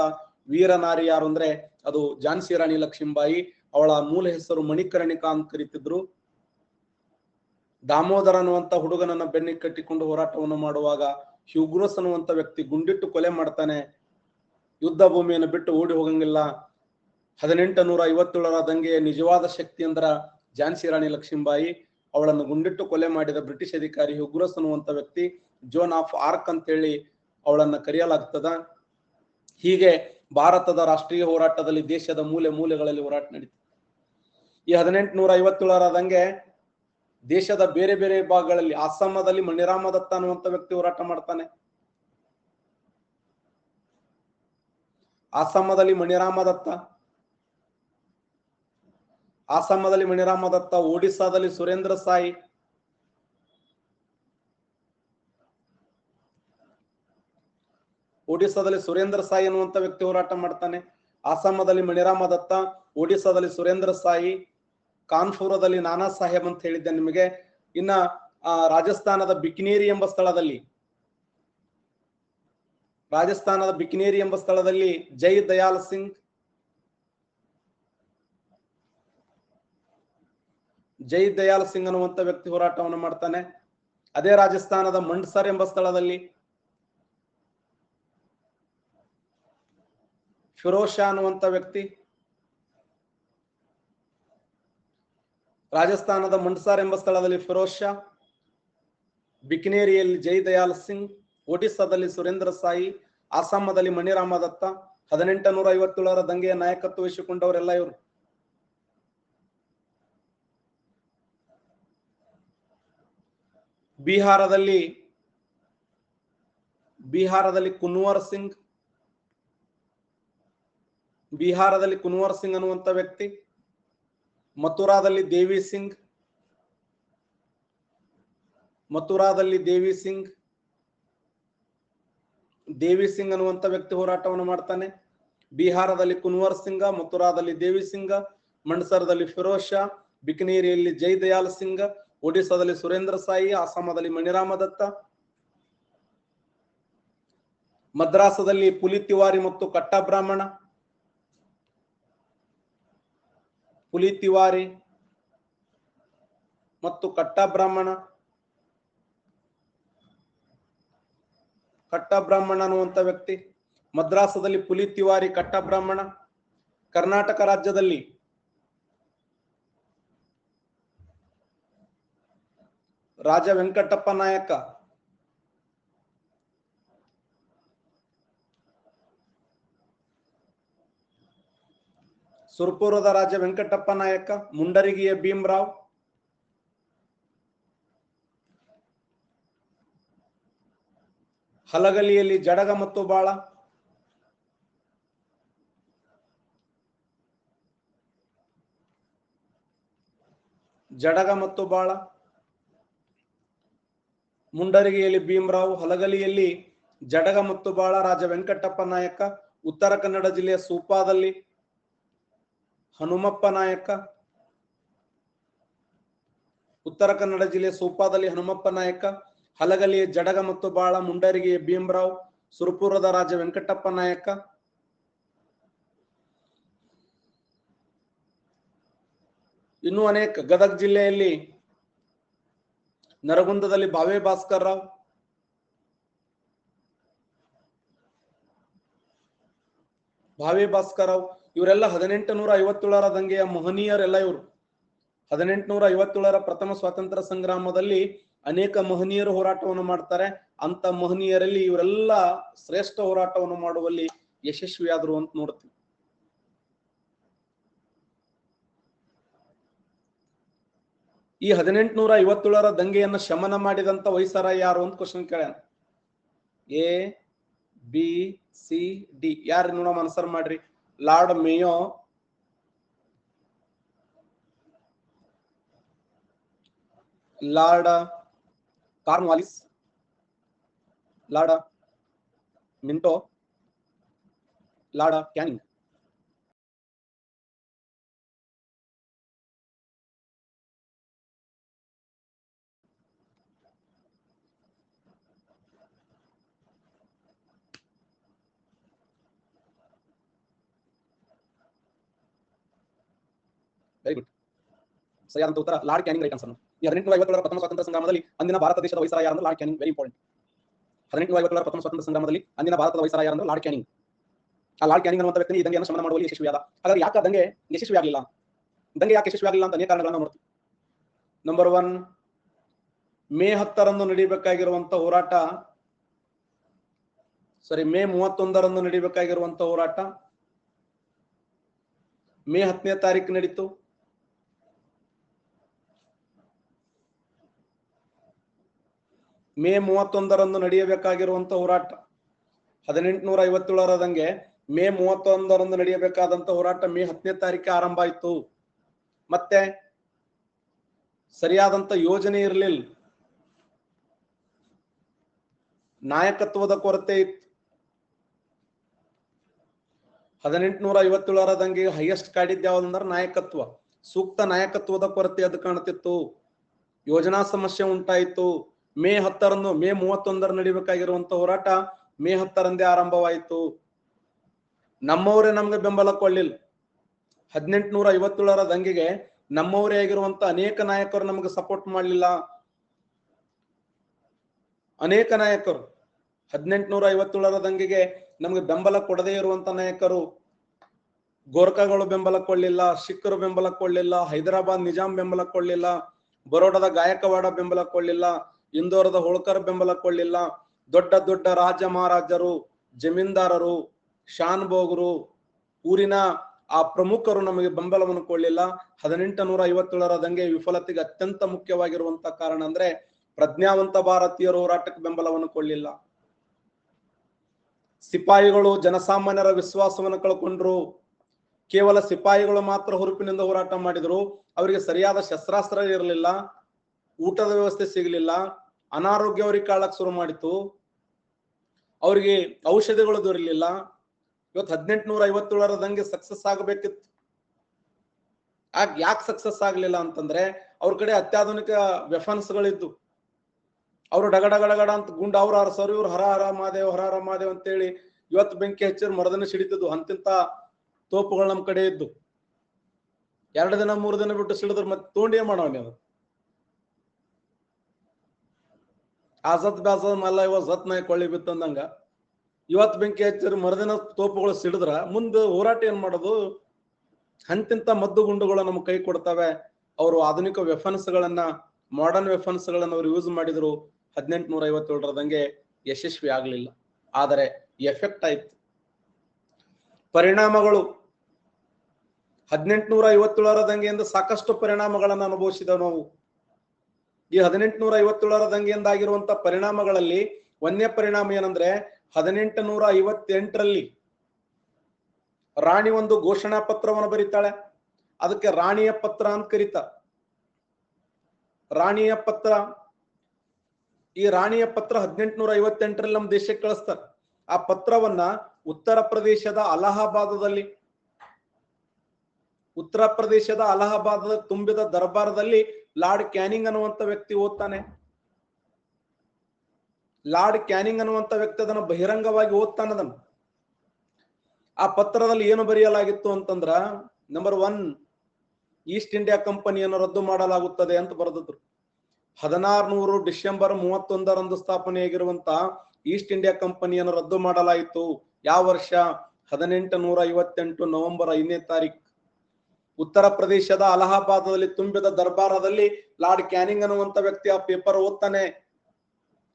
ವೀರ ನಾರಿ ಯಾರು ಅಂದ್ರೆ ಅದು ಝಾನ್ಸಿ ರಾಣಿ ಲಕ್ಷ್ಮೀಬಾಯಿ ಅವಳ ಮೂಲ ಹೆಸರು ಮಣಿಕರ್ಣಿಕಾ ಅಂತ ಕರೀತಿದ್ರು. ದಾಮೋದರ ಅನ್ನುವಂತ ಹುಡುಗನನ್ನ ಬೆನ್ನಿ ಕಟ್ಟಿಕೊಂಡು ಹೋರಾಟವನ್ನು ಮಾಡುವಾಗ ಹ್ಯೂಗ್ರೋಸ್ ಅನ್ನುವಂತ ವ್ಯಕ್ತಿ ಗುಂಡಿಟ್ಟು ಕೊಲೆ ಮಾಡ್ತಾನೆ. ಯುದ್ಧ ಭೂಮಿಯನ್ನು ಬಿಟ್ಟು ಓಡಿ ಹೋಗಂಗಿಲ್ಲ. ಹದಿನೆಂಟು ನೂರ ಐವತ್ತೇಳರ ದಂಗೆಯ ನಿಜವಾದ ಶಕ್ತಿ ಅಂದ್ರ ಝಾನ್ಸಿ ರಾಣಿ ಲಕ್ಷ್ಮೀಬಾಯಿ ಅವಳನ್ನು ಗುಂಡಿಟ್ಟು ಕೊಲೆ ಮಾಡಿದ ಬ್ರಿಟಿಷ್ ಅಧಿಕಾರಿ ಹುಗ್ರಸ್ ಅನ್ನುವಂತ ವ್ಯಕ್ತಿ ಜೋನ್ ಆಫ್ ಆರ್ಕ್ ಅಂತ ಹೇಳಿ ಅವಳನ್ನ ಕರೆಯಲಾಗ್ತದ. ಹೀಗೆ ಭಾರತದ ರಾಷ್ಟ್ರೀಯ ಹೋರಾಟದಲ್ಲಿ ದೇಶದ ಮೂಲೆ ಮೂಲೆಗಳಲ್ಲಿ ಹೋರಾಟ ನಡೀತದೆ. ಈ ಹದಿನೆಂಟು ನೂರ ಐವತ್ತೇಳರಾದಂಗೆ ದೇಶದ ಬೇರೆ ಬೇರೆ ಭಾಗಗಳಲ್ಲಿ ಅಸ್ಸಾಮದಲ್ಲಿ ಮಣಿರಾಮ ದತ್ತ ಅನ್ನುವಂತ ವ್ಯಕ್ತಿ ಹೋರಾಟ ಮಾಡ್ತಾನೆ. ಅಸ್ಸಾಮದಲ್ಲಿ ಮಣಿರಾಮ ದತ್ತ ಅಸ್ಸಾಮದಲ್ಲಿ ಮಣಿರಾಮ ದತ್ತ ಒಡಿಸ್ಸಾದಲ್ಲಿ ಸುರೇಂದ್ರ ಸಾಯಿ. ಒಡಿಸ್ಸಾದಲ್ಲಿ ಸುರೇಂದ್ರ ಸಾಯಿ ಅನ್ನುವಂತ ವ್ಯಕ್ತಿ ಹೋರಾಟ ಮಾಡ್ತಾನೆ. ಆಸಾಮದಲ್ಲಿ ಮಣಿರಾಮ ದತ್ತ ಒಡಿಸ್ಸಾದಲ್ಲಿ ಸುರೇಂದ್ರ ಸಾಯಿ. ಕಾನ್ಪುರದಲ್ಲಿ ನಾನಾ ಸಾಹೇಬ್ ಅಂತ ಹೇಳಿದ್ದೆ ನಿಮಗೆ. ಇನ್ನ ರಾಜಸ್ಥಾನದ ಬಿಕ್ನೇರಿ ಎಂಬ ಸ್ಥಳದಲ್ಲಿ. ರಾಜಸ್ಥಾನದ ಬಿಕ್ನೇರಿ ಎಂಬ ಸ್ಥಳದಲ್ಲಿ ಜೈ ದಯಾಲ್ ಸಿಂಗ್ ಜೈ ದಯಾಲ್ ಸಿಂಗ್ ಅನ್ನುವಂತ ವ್ಯಕ್ತಿ ಹೋರಾಟವನ್ನು ಮಾಡ್ತಾನೆ. ಅದೇ ರಾಜಸ್ಥಾನದ ಮಂಡ್ಸರ್ ಎಂಬ ಸ್ಥಳದಲ್ಲಿ ಫಿರೋಜ್ ಶಾ ಅನ್ನುವಂತ ವ್ಯಕ್ತಿ ರಾಜಸ್ಥಾನದ ಮಂಡ್ಸಾರ್ ಎಂಬ ಸ್ಥಳದಲ್ಲಿ ಫಿರೋಜ್ ಶಾ, ಬಿಕನೇರಿಯಲ್ಲಿ ಜೈ ದಯಾಲ್ ಸಿಂಗ್, ಒಡಿಸ್ಸಾದಲ್ಲಿ ಸುರೇಂದ್ರ ಸಾಯಿ, ಅಸ್ಸಾಮದಲ್ಲಿ ಮಣಿರಾಮ ದತ್ತ ಹದಿನೆಂಟು ನೂರ ಐವತ್ತೇಳರ ದಂಗೆಯ ನಾಯಕತ್ವ ವಹಿಸಿಕೊಂಡವರೆಲ್ಲ ಇವರು. ಬಿಹಾರದಲ್ಲಿ ಬಿಹಾರದಲ್ಲಿ ಕುನ್ವರ್ ಸಿಂಗ್, ಬಿಹಾರದಲ್ಲಿ ಕುನ್ವರ್ ಸಿಂಗ್ ಅನ್ನುವಂತ ವ್ಯಕ್ತಿ, ಮಥುರಾದಲ್ಲಿ ದೇವಿ ಸಿಂಗ್, ಮಥುರಾದಲ್ಲಿ ದೇವಿ ಸಿಂಗ್ ದೇವಿ ಸಿಂಗ್ ಅನ್ನುವಂತ ವ್ಯಕ್ತಿ ಹೋರಾಟವನ್ನು ಮಾಡ್ತಾನೆ. ಬಿಹಾರದಲ್ಲಿ ಕುನ್ವರ್ ಸಿಂಗ, ಮಥುರಾದಲ್ಲಿ ದೇವಿ ಸಿಂಗ ಮಂಡ್ಸರದಲ್ಲಿ ಫಿರೋಜ್ ಶಾ, ಬಿಕನೇರಿಯಲ್ಲಿ ಜೈ ದಯಾಲ್ ಸಿಂಗ್ ಒಡಿಸ್ಸಾದಲ್ಲಿ ಸುರೇಂದ್ರ ಸಾಯಿ ಅಸ್ಸಾಮದಲ್ಲಿ ಮಣಿರಾಮ ದತ್ತ ಮದ್ರಾಸದಲ್ಲಿ ಪುಲಿ ತಿವಾರಿ ಮತ್ತು ಕಟ್ಟಬ್ರಾಹ್ಮಣ ಪುಲಿ ತಿವಾರಿ ಮತ್ತು ಕಟ್ಟಬ್ರಾಹ್ಮಣ ಕಟ್ಟಬ್ರಾಹ್ಮಣ ಕಟ್ಟ ಬ್ರಾಹ್ಮಣ ಅನ್ನುವಂತ ವ್ಯಕ್ತಿ ಮದ್ರಾಸದಲ್ಲಿ ಪುಲಿ ತಿವಾರಿ ಕಟ್ಟಬ್ರಾಹ್ಮಣ ಕರ್ನಾಟಕ ರಾಜ್ಯದಲ್ಲಿ ರಾಜ ವೆಂಕಟಪ್ಪ ನಾಯಕ. ಸುರ್ಪುರದ ರಾಜ ವೆಂಕಟಪ್ಪ ನಾಯಕ, ಮುಂಡರಿಗಿಯ ಭೀಮರಾವ್. ಹಲಗಲಿಯಲ್ಲಿ ಜಡಗ ಮತ್ತು ಬಾಳ. ಜಡಗ ಮತ್ತು ಬಾಳ. ಮುಂಡರಗಿಯಲ್ಲಿ ಭೀಮರಾವ್, ಹಲಗಲಿಯಲ್ಲಿ ಜಡಗ ಮತ್ತು ಬಾಳ ರಾಜ ವೆಂಕಟಪ್ಪ ನಾಯಕ, ಉತ್ತರ ಕನ್ನಡ ಜಿಲ್ಲೆಯ ಸೂಪಾದಲ್ಲಿ ಹನುಮಪ್ಪ ನಾಯಕ, ಉತ್ತರ ಕನ್ನಡ ಜಿಲ್ಲೆಯ ಸೂಪಾದಲ್ಲಿ ಹನುಮಪ್ಪ ನಾಯಕ, ಹಲಗಲಿಯ ಜಡಗ ಮತ್ತು ಬಾಳ ಮುಂಡರಿಗೆ ಭೀಮರಾವ್, ಸುರಪುರದ ರಾಜ ವೆಂಕಟಪ್ಪ ನಾಯಕ, ಇನ್ನೂ ಅನೇಕ ಗದಗ ಜಿಲ್ಲೆಯಲ್ಲಿ ನರಗುಂದದಲ್ಲಿ ಭಾವೆ ಭಾಸ್ಕರ್ ರಾವ್. ಭಾವೆ ಭಾಸ್ಕರ್ ರಾವ್, ಇವರೆಲ್ಲ ಹದಿನೆಂಟು ನೂರ ಐವತ್ತೇಳರ ದಂಗೆಯ ಮಹನೀಯರೆಲ್ಲ ಇವರು. ಹದಿನೆಂಟುನೂರ ಐವತ್ತೇಳರ ಪ್ರಥಮ ಸ್ವಾತಂತ್ರ್ಯ ಸಂಗ್ರಾಮದಲ್ಲಿ ಅನೇಕ ಮಹನೀಯರು ಹೋರಾಟವನ್ನು ಮಾಡ್ತಾರೆ. ಅಂತ ಮಹನೀಯರಲ್ಲಿ ಇವರೆಲ್ಲ ಶ್ರೇಷ್ಠ ಹೋರಾಟವನ್ನು ಮಾಡುವಲ್ಲಿ ಯಶಸ್ವಿಯಾದರು ಅಂತ ನೋಡ್ತೀವಿ. ಈ ಹದಿನೆಂಟುನೂರ ಐವತ್ತೇಳರ ದಂಗೆಯನ್ನು ಶಮನ ಮಾಡಿದಂತ ವಯಸ್ಸಾರ ಯಾರು ಅಂತ question ಕೇಳ್ಯಾನ. A, B, C, D. ಯಾರು ನೋಡೋ ಆನ್ಸರ್ ಮಾಡ್ರಿ. Lord Mayo Lord Cornwallis, Lord Minto, Lord Canning very good ಸರಿಯಾದಂತ ಉತ್ತರ ಲಾರ್ಡ್ ಕ್ಯಾನಿಂಗ್ ರೈಟ್ ಆನ್ಸರ್. ಈ ಹದಿನೆಂಟು ಐವತ್ತೇಳರ ಪ್ರಥಮ ಸ್ವಾತಂತ್ರ್ಯ ಸಂಗ್ರಾಮದಲ್ಲಿ ಅಂದಿನ ಭಾರತ ದೇಶದ ವೈಸರಾಯ ಅಂದ್ರೆ ಲಾರ್ಡ್ ಕ್ಯಾನಿಂಗ್? ವೆರಿ ಇಂಪಾರ್ಟೆಂಟ್ ಹದಿನೆಂಟು ಐವತ್ತೇಳರ ಪ್ರಥಮ ಸ್ವಾತಂತ್ರ್ಯ ಸಂಗ್ರಾಮದಲ್ಲಿ ಅಂದಿನ ಭಾರತದ ವೈಸರಾಯ ಅಂದ್ರೆ ಲಾರ್ಡ್ ಕ್ಯಾನಿಂಗ್. ಆ ಲಾರ್ಡ್ ಕ್ಯಾನಿಂಗ್ ಅನ್ನುವಂಥ ವ್ಯಕ್ತಿ ಈ ದಂಗೆಯನ್ನು ಶಮನ ಮಾಡುವಲ್ಲಿ ಯಶಸ್ವಿಯಾದ. ಹಾಗಾದ್ರೆ ಯಾಕೆ ದಂಗೆ ಯಶಸ್ವಿ ಆಗಲಿಲ್ಲ ದಂಗೆ ಯಾಕೆ ಯಶಸ್ವಿ ಆಗಲಿಲ್ಲ ಅಂತ ಅನೇಕ ಕಾರಣಗಳನ್ನು ನೋಡ್ತೀವಿ. ನಂಬರ್ ಒನ್ ಮೇ ಹತ್ತರಂದು ನಡೀಬೇಕಾಗಿರುವಂತ ಹೋರಾಟ ಸಾರಿ ಮೇ ಮೂವತ್ತೊಂದರಂದು ನಡೀಬೇಕಾಗಿರುವಂತ ಹೋರಾಟ, ಮೇ ಹತ್ತನೇ ತಾರೀಕು ನಡೀತು. ಮೇ ಮೂವತ್ತೊಂದರಂದು ನಡೆಯಬೇಕಾಗಿರುವಂತ ಹೋರಾಟ ಹದಿನೆಂಟುನೂರ ಐವತ್ತೇಳರದಂಗೆ ಮೇ ಮೂವತ್ತೊಂದರಂದು ನಡೆಯಬೇಕಾದಂತ ಹೋರಾಟ ಮೇ ಹತ್ತನೇ ತಾರೀಕು ಆರಂಭ ಆಯ್ತು. ಮತ್ತೆ ಸರಿಯಾದಂತ ಯೋಜನೆ ಇರಲಿಲ್ಲ. ನಾಯಕತ್ವದ ಕೊರತೆ ಇತ್ತು. ಹದಿನೆಂಟುನೂರ ಐವತ್ತೇಳರದಂಗೆ ಹೈಯೆಸ್ಟ್ ಕಾಡಿದ್ದ ಯಾವ್ದಂದ್ರೆ ನಾಯಕತ್ವ. ಸೂಕ್ತ ನಾಯಕತ್ವದ ಕೊರತೆ ಅದು ಕಾಣ್ತಿತ್ತು. ಯೋಜನಾ ಸಮಸ್ಯೆ ಉಂಟಾಯಿತು. ಮೇ ಹತ್ತರಂದು, ಮೇ ಮೂವತ್ತೊಂದರ ನಡಿಬೇಕಾಗಿರುವಂತಹ ಹೋರಾಟ ಮೇ ಹತ್ತರಂದೇ ಆರಂಭವಾಯಿತು. ನಮ್ಮವರೇ ನಮ್ಗೆ ಬೆಂಬಲ ಕೊಡ್ಲಿಲ್ಲ. ಹದಿನೆಂಟುನೂರ ಐವತ್ತೇಳರ ದಂಗೆಗೆ ನಮ್ಮವರೇ ಆಗಿರುವಂತ ಅನೇಕ ನಾಯಕರು ನಮಗೆ ಸಪೋರ್ಟ್ ಮಾಡಲಿಲ್ಲ. ಅನೇಕ ನಾಯಕರು ಹದಿನೆಂಟುನೂರ ಐವತ್ತೇಳರ ದಂಗೆಗೆ ನಮಗೆ ಬೆಂಬಲ ಕೊಡದೇ ಇರುವಂತ ನಾಯಕರು, ಗೋರ್ಖಾಗಳು ಬೆಂಬಲ ಕೊಡ್ಲಿಲ್ಲ, ಸಿಖ್ಖರು ಬೆಂಬಲ ಕೊಡ್ಲಿಲ್ಲ, ಹೈದರಾಬಾದ್ ನಿಜಾಮ್ ಬೆಂಬಲ ಕೊಡ್ಲಿಲ್ಲ, ಬರೋಡದ ಗಾಯಕವಾಡ ಬೆಂಬಲ ಕೊಡ್ಲಿಲ್ಲ ಇಂದೋರದ ಹೋಳ್ಕರ್ ಬೆಂಬಲ ಕೊಡ್ಲಿಲ್ಲ ದೊಡ್ಡ ದೊಡ್ಡ ರಾಜ ಮಹಾರಾಜರು ಜಮೀನ್ದಾರರು ಶಾನ್ ಶಾನ್ಭೋಗರು, ಊರಿನ ಆ ಪ್ರಮುಖರು ನಮಗೆ ಬೆಂಬಲವನ್ನು ಕೊಡ್ಲಿಲ್ಲ ಹದಿನೆಂಟು ನೂರ ಐವತ್ತೇಳರ ದಂಗೆ ವಿಫಲತೆಗೆ ಅತ್ಯಂತ ಮುಖ್ಯವಾಗಿರುವಂತ ಕಾರಣ ಅಂದ್ರೆ ಪ್ರಜ್ಞಾವಂತ ಭಾರತೀಯರು ಹೋರಾಟಕ್ಕೆ ಬೆಂಬಲವನ್ನು ಕೊಡ್ಲಿಲ್ಲ ಸಿಪಾಯಿಗಳು ಜನಸಾಮಾನ್ಯರ ವಿಶ್ವಾಸವನ್ನು ಕಳ್ಕೊಂಡ್ರು. ಕೇವಲ ಸಿಪಾಯಿಗಳು ಮಾತ್ರ ಹುರುಪಿನಿಂದ ಹೋರಾಟ ಮಾಡಿದ್ರು. ಅವರಿಗೆ ಸರಿಯಾದ ಶಸ್ತ್ರಾಸ್ತ್ರ ಇರಲಿಲ್ಲ. ಊಟದ ವ್ಯವಸ್ಥೆ ಸಿಗಲಿಲ್ಲ, ಅನಾರೋಗ್ಯ ಅವ್ರಿಗೆ ಕಾಳಕ್ಕೆ ಶುರು ಮಾಡಿತು ಅವರಿಗೆ ಔಷಧಿಗಳು ದೊರಲಿಲ್ಲ. ಇವತ್ತು ಹದಿನೆಂಟುನೂರ ಐವತ್ತೇಳರ ದಂಗೆ ಸಕ್ಸಸ್ ಆಗಬೇಕಿತ್ತು. ಆಗ ಯಾಕೆ ಸಕ್ಸಸ್ ಆಗಲಿಲ್ಲ ಅಂತಂದ್ರೆ ಅವ್ರ ಕಡೆ ಅತ್ಯಾಧುನಿಕ ವೆಫನ್ಸ್ ಗಳಿದ್ದು ಅವರು ಡಗಡಗಡಗಡ ಅಂತ ಗುಂಡ ಅವ್ರ ಹರಸರು ಇವ್ರು ಹರ ಹರ ಮಾದೇವ್, ಹರ ಹರ ಮಾದೇವ್ ಅಂತೇಳಿ ಇವತ್ತು ಬೆಂಕಿ ಹೆಚ್ಚು ಮರದನ್ನ ಸಿಡಿತಿದ್ವು ಅಂತಿಂತ ತೋಪುಗಳು ನಮ್ಮ ಕಡೆ ಇದ್ದು. ಎರಡು ದಿನ, ಮೂರು ದಿನ ಬಿಟ್ಟು ಸಿಡಿದ್ರು, ಮತ್ತೆ ತೋಂಡೇ ಏನ್ ಅದು ಆಜದ್ ಬ್ಯಾಸದ ಮಲ್ಲ ಇವ ಸತ್ ನಾಯಿ ಕೊಳ್ಳಿ ಬಿತ್ತಂದಂಗ ಇವತ್ತು ಬೆಂಕಿ ಹಚ್ಚಿದ್ರೆ ಮರದಿನ ತೋಪುಗಳು ಸಿಡಿದ್ರ, ಮುಂದೆ ಹೋರಾಟ ಏನ್ ಮಾಡೋದು? ಹಂತಿಂತ ಮದ್ದು ಗುಂಡುಗಳು ನಮ್ಗೆ ಕೈ ಕೊಡ್ತವೆ. ಅವರು ಆಧುನಿಕ ವೆಫನ್ಸ್ಗಳನ್ನ ಮಾಡರ್ನ್ ವೆಫನ್ಸ್ಗಳನ್ನ ಅವ್ರು ಯೂಸ್ ಮಾಡಿದ್ರು ಹದಿನೆಂಟುನೂರ ಐವತ್ತೇಳರದಂಗೆ ಯಶಸ್ವಿ ಆಗ್ಲಿಲ್ಲ. ಆದರೆ ಎಫೆಕ್ಟ್ ಆಯ್ತು. ಪರಿಣಾಮಗಳು. ಹದಿನೆಂಟುನೂರ ಐವತ್ತೇಳರದಂಗೆ ದಂಗೆಯಿಂದ ಸಾಕಷ್ಟು ಪರಿಣಾಮಗಳನ್ನು ಅನುಭವಿಸಿದ ನಾವು. ಈ ಹದಿನೆಂಟುನೂರ ಐವತ್ತೇಳರ ದಂಗೆಯಿಂದಾಗಿರುವಂತ ಪರಿಣಾಮಗಳಲ್ಲಿ ವನ್ಯ ಪರಿಣಾಮ ಏನಂದ್ರೆ ಹದಿನೆಂಟು ನೂರ ಐವತ್ತೆಂಟರಲ್ಲಿ ರಾಣಿ ಒಂದು ಘೋಷಣಾ ಪತ್ರವನ್ನು ಬರೀತಾಳೆ. ಅದಕ್ಕೆ ರಾಣಿಯ ಪತ್ರ ಅಂತ ಕರೀತ. ರಾಣಿಯ ಪತ್ರ. ಈ ರಾಣಿಯ ಪತ್ರ ಹದಿನೆಂಟುನೂರ ಐವತ್ತೆಂಟರಲ್ಲಿ ನಮ್ಮ ದೇಶಕ್ಕೆ ಕಳಿಸ್ತಾರೆ. ಆ ಪತ್ರವನ್ನ ಉತ್ತರ ಪ್ರದೇಶದ ಅಲಹಾಬಾದದಲ್ಲಿ ಉತ್ತರ ಪ್ರದೇಶದ ಅಲಹಾಬಾದ್ ತುಂಬಿದ ದರ್ಬಾರದಲ್ಲಿ ಲಾರ್ಡ್ ಕ್ಯಾನಿಂಗ್ ಅನ್ನುವಂತ ವ್ಯಕ್ತಿ ಓದ್ತಾನೆ. ಲಾರ್ಡ್ ಕ್ಯಾನಿಂಗ್ ಅನ್ನುವಂತ ವ್ಯಕ್ತಿ ಅದನ್ನು ಬಹಿರಂಗವಾಗಿ ಓದ್ತಾನೆ ಅದನ್ನು. ಆ ಪತ್ರದಲ್ಲಿ ಏನು ಬರೆಯಲಾಗಿತ್ತು ಅಂತಂದ್ರ ನಂಬರ್ ಒನ್ ಈಸ್ಟ್ ಇಂಡಿಯಾ ಕಂಪನಿಯನ್ನು ರದ್ದು ಮಾಡಲಾಗುತ್ತದೆ ಅಂತ ಬರೆದಿದ್ರು. ಹದಿನಾರುನೂರು ಡಿಸೆಂಬರ್ ಮೂವತ್ತೊಂದರಂದು ಸ್ಥಾಪನೆಯಾಗಿರುವಂತ ಈಸ್ಟ್ ಇಂಡಿಯಾ ಕಂಪನಿಯನ್ನು ರದ್ದು ಮಾಡಲಾಯಿತು. ಯಾವ ವರ್ಷ? ಹದಿನೆಂಟು ನೂರ ಐವತ್ತೆಂಟು ನವೆಂಬರ್ ಐದನೇ ತಾರೀಕು ಉತ್ತರ ಪ್ರದೇಶದ ಅಲಹಾಬಾದದಲ್ಲಿ ತುಂಬಿದ ದರ್ಬಾರದಲ್ಲಿ ಲಾರ್ಡ್ ಕ್ಯಾನಿಂಗ್ ಅನ್ನುವಂತ ವ್ಯಕ್ತಿ ಆ ಪೇಪರ್ ಓದ್ತಾನೆ.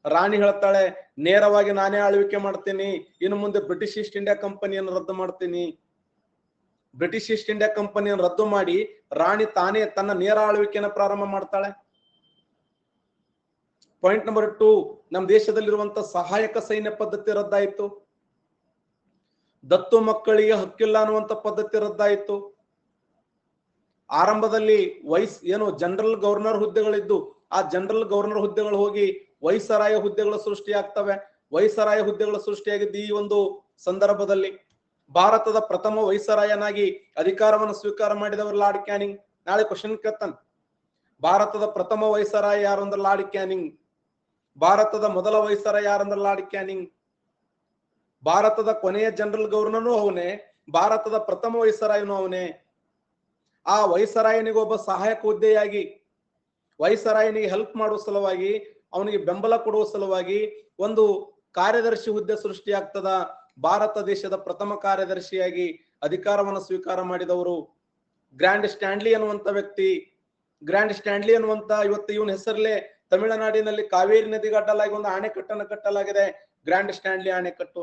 ರಾಣಿ ಹೇಳ್ತಾಳೆ, ನೇರವಾಗಿ ನಾನೇ ಆಳ್ವಿಕೆ ಮಾಡ್ತೀನಿ, ಇನ್ನು ಮುಂದೆ ಬ್ರಿಟಿಷ್ ಈಸ್ಟ್ ಇಂಡಿಯಾ ಕಂಪನಿಯನ್ನು ರದ್ದು ಮಾಡ್ತೀನಿ. ಬ್ರಿಟಿಷ್ ಈಸ್ಟ್ ಇಂಡಿಯಾ ಕಂಪನಿಯನ್ನು ರದ್ದು ಮಾಡಿ ರಾಣಿ ತಾನೇ ತನ್ನ ನೇರ ಆಳ್ವಿಕೆಯನ್ನು ಪ್ರಾರಂಭ ಮಾಡ್ತಾಳೆ. ಪಾಯಿಂಟ್ ನಂಬರ್ ಟು ನಮ್ಮ ದೇಶದಲ್ಲಿರುವಂತ ಸಹಾಯಕ ಸೈನ್ಯ ಪದ್ಧತಿ ರದ್ದಾಯಿತು. ದತ್ತು ಮಕ್ಕಳಿಗೆ ಹಕ್ಕಿಲ್ಲ ಅನ್ನುವಂತ ಪದ್ಧತಿ ರದ್ದಾಯಿತು. ಆರಂಭದಲ್ಲಿ ವೈಸ್ ಏನು ಜನರಲ್ ಗವರ್ನರ್ ಹುದ್ದೆಗಳಿದ್ದು, ಆ ಜನರಲ್ ಗವರ್ನರ್ ಹುದ್ದೆಗಳು ಹೋಗಿ ವೈಸರಾಯ ಹುದ್ದೆಗಳು ಸೃಷ್ಟಿಯಾಗ್ತವೆ. ವೈಸರಾಯ ಹುದ್ದೆಗಳು ಸೃಷ್ಟಿಯಾಗಿದ್ದು ಈ ಒಂದು ಸಂದರ್ಭದಲ್ಲಿ ಭಾರತದ ಪ್ರಥಮ ವೈಸರಾಯನಾಗಿ ಅಧಿಕಾರವನ್ನು ಸ್ವೀಕಾರ ಮಾಡಿದವರು ಲಾರ್ಡ್ ಕ್ಯಾನಿಂಗ್. ನಾಳೆ ಕ್ವಶನ್ ಕೇಳ್ತಾನೆ. ಭಾರತದ ಪ್ರಥಮ ವೈಸರಾಯ ಯಾರು ಅಂದ್ರೆ ಲಾರ್ಡ್ ಕ್ಯಾನಿಂಗ್. ಭಾರತದ ಮೊದಲ ವೈಸರಾಯ ಯಾರಂದ್ರೆ ಲಾರ್ಡ್ ಕ್ಯಾನಿಂಗ್. ಭಾರತದ ಕೊನೆಯ ಜನರಲ್ ಗವರ್ನರ್ನು ಅವನೇ, ಭಾರತದ ಪ್ರಥಮ ವೈಸರಾಯನು ಅವನೇ. ಆ ವೈಸರಾಯನಿಗೊಬ್ಬ ಸಹಾಯಕ ಹುದ್ದೆಯಾಗಿ ವೈಸರಾಯನಿಗೆ ಹೆಲ್ಪ್ ಮಾಡುವ ಸಲುವಾಗಿ, ಅವನಿಗೆ ಬೆಂಬಲ ಕೊಡುವ ಸಲುವಾಗಿ ಒಂದು ಕಾರ್ಯದರ್ಶಿ ಹುದ್ದೆ ಸೃಷ್ಟಿಯಾಗ್ತದ. ಭಾರತ ದೇಶದ ಪ್ರಥಮ ಕಾರ್ಯದರ್ಶಿಯಾಗಿ ಅಧಿಕಾರವನ್ನು ಸ್ವೀಕಾರ ಮಾಡಿದವರು ಗ್ರ್ಯಾಂಡ್ ಸ್ಟ್ಯಾಂಡ್ಲಿ ಅನ್ನುವಂತ ವ್ಯಕ್ತಿ. ಗ್ರ್ಯಾಂಡ್ ಸ್ಟ್ಯಾಂಡ್ಲಿ ಅನ್ನುವಂತ ಇವತ್ತು ಇವನ ಹೆಸರಲ್ಲೇ ತಮಿಳುನಾಡಿನಲ್ಲಿ ಕಾವೇರಿ ನದಿಗೆ ಅಡ್ಡಲಾಗಿ ಒಂದು ಅಣೆಕಟ್ಟನ್ನು ಕಟ್ಟಲಾಗಿದೆ. ಗ್ರ್ಯಾಂಡ್ ಸ್ಟ್ಯಾಂಡ್ಲಿ ಅಣೆಕಟ್ಟು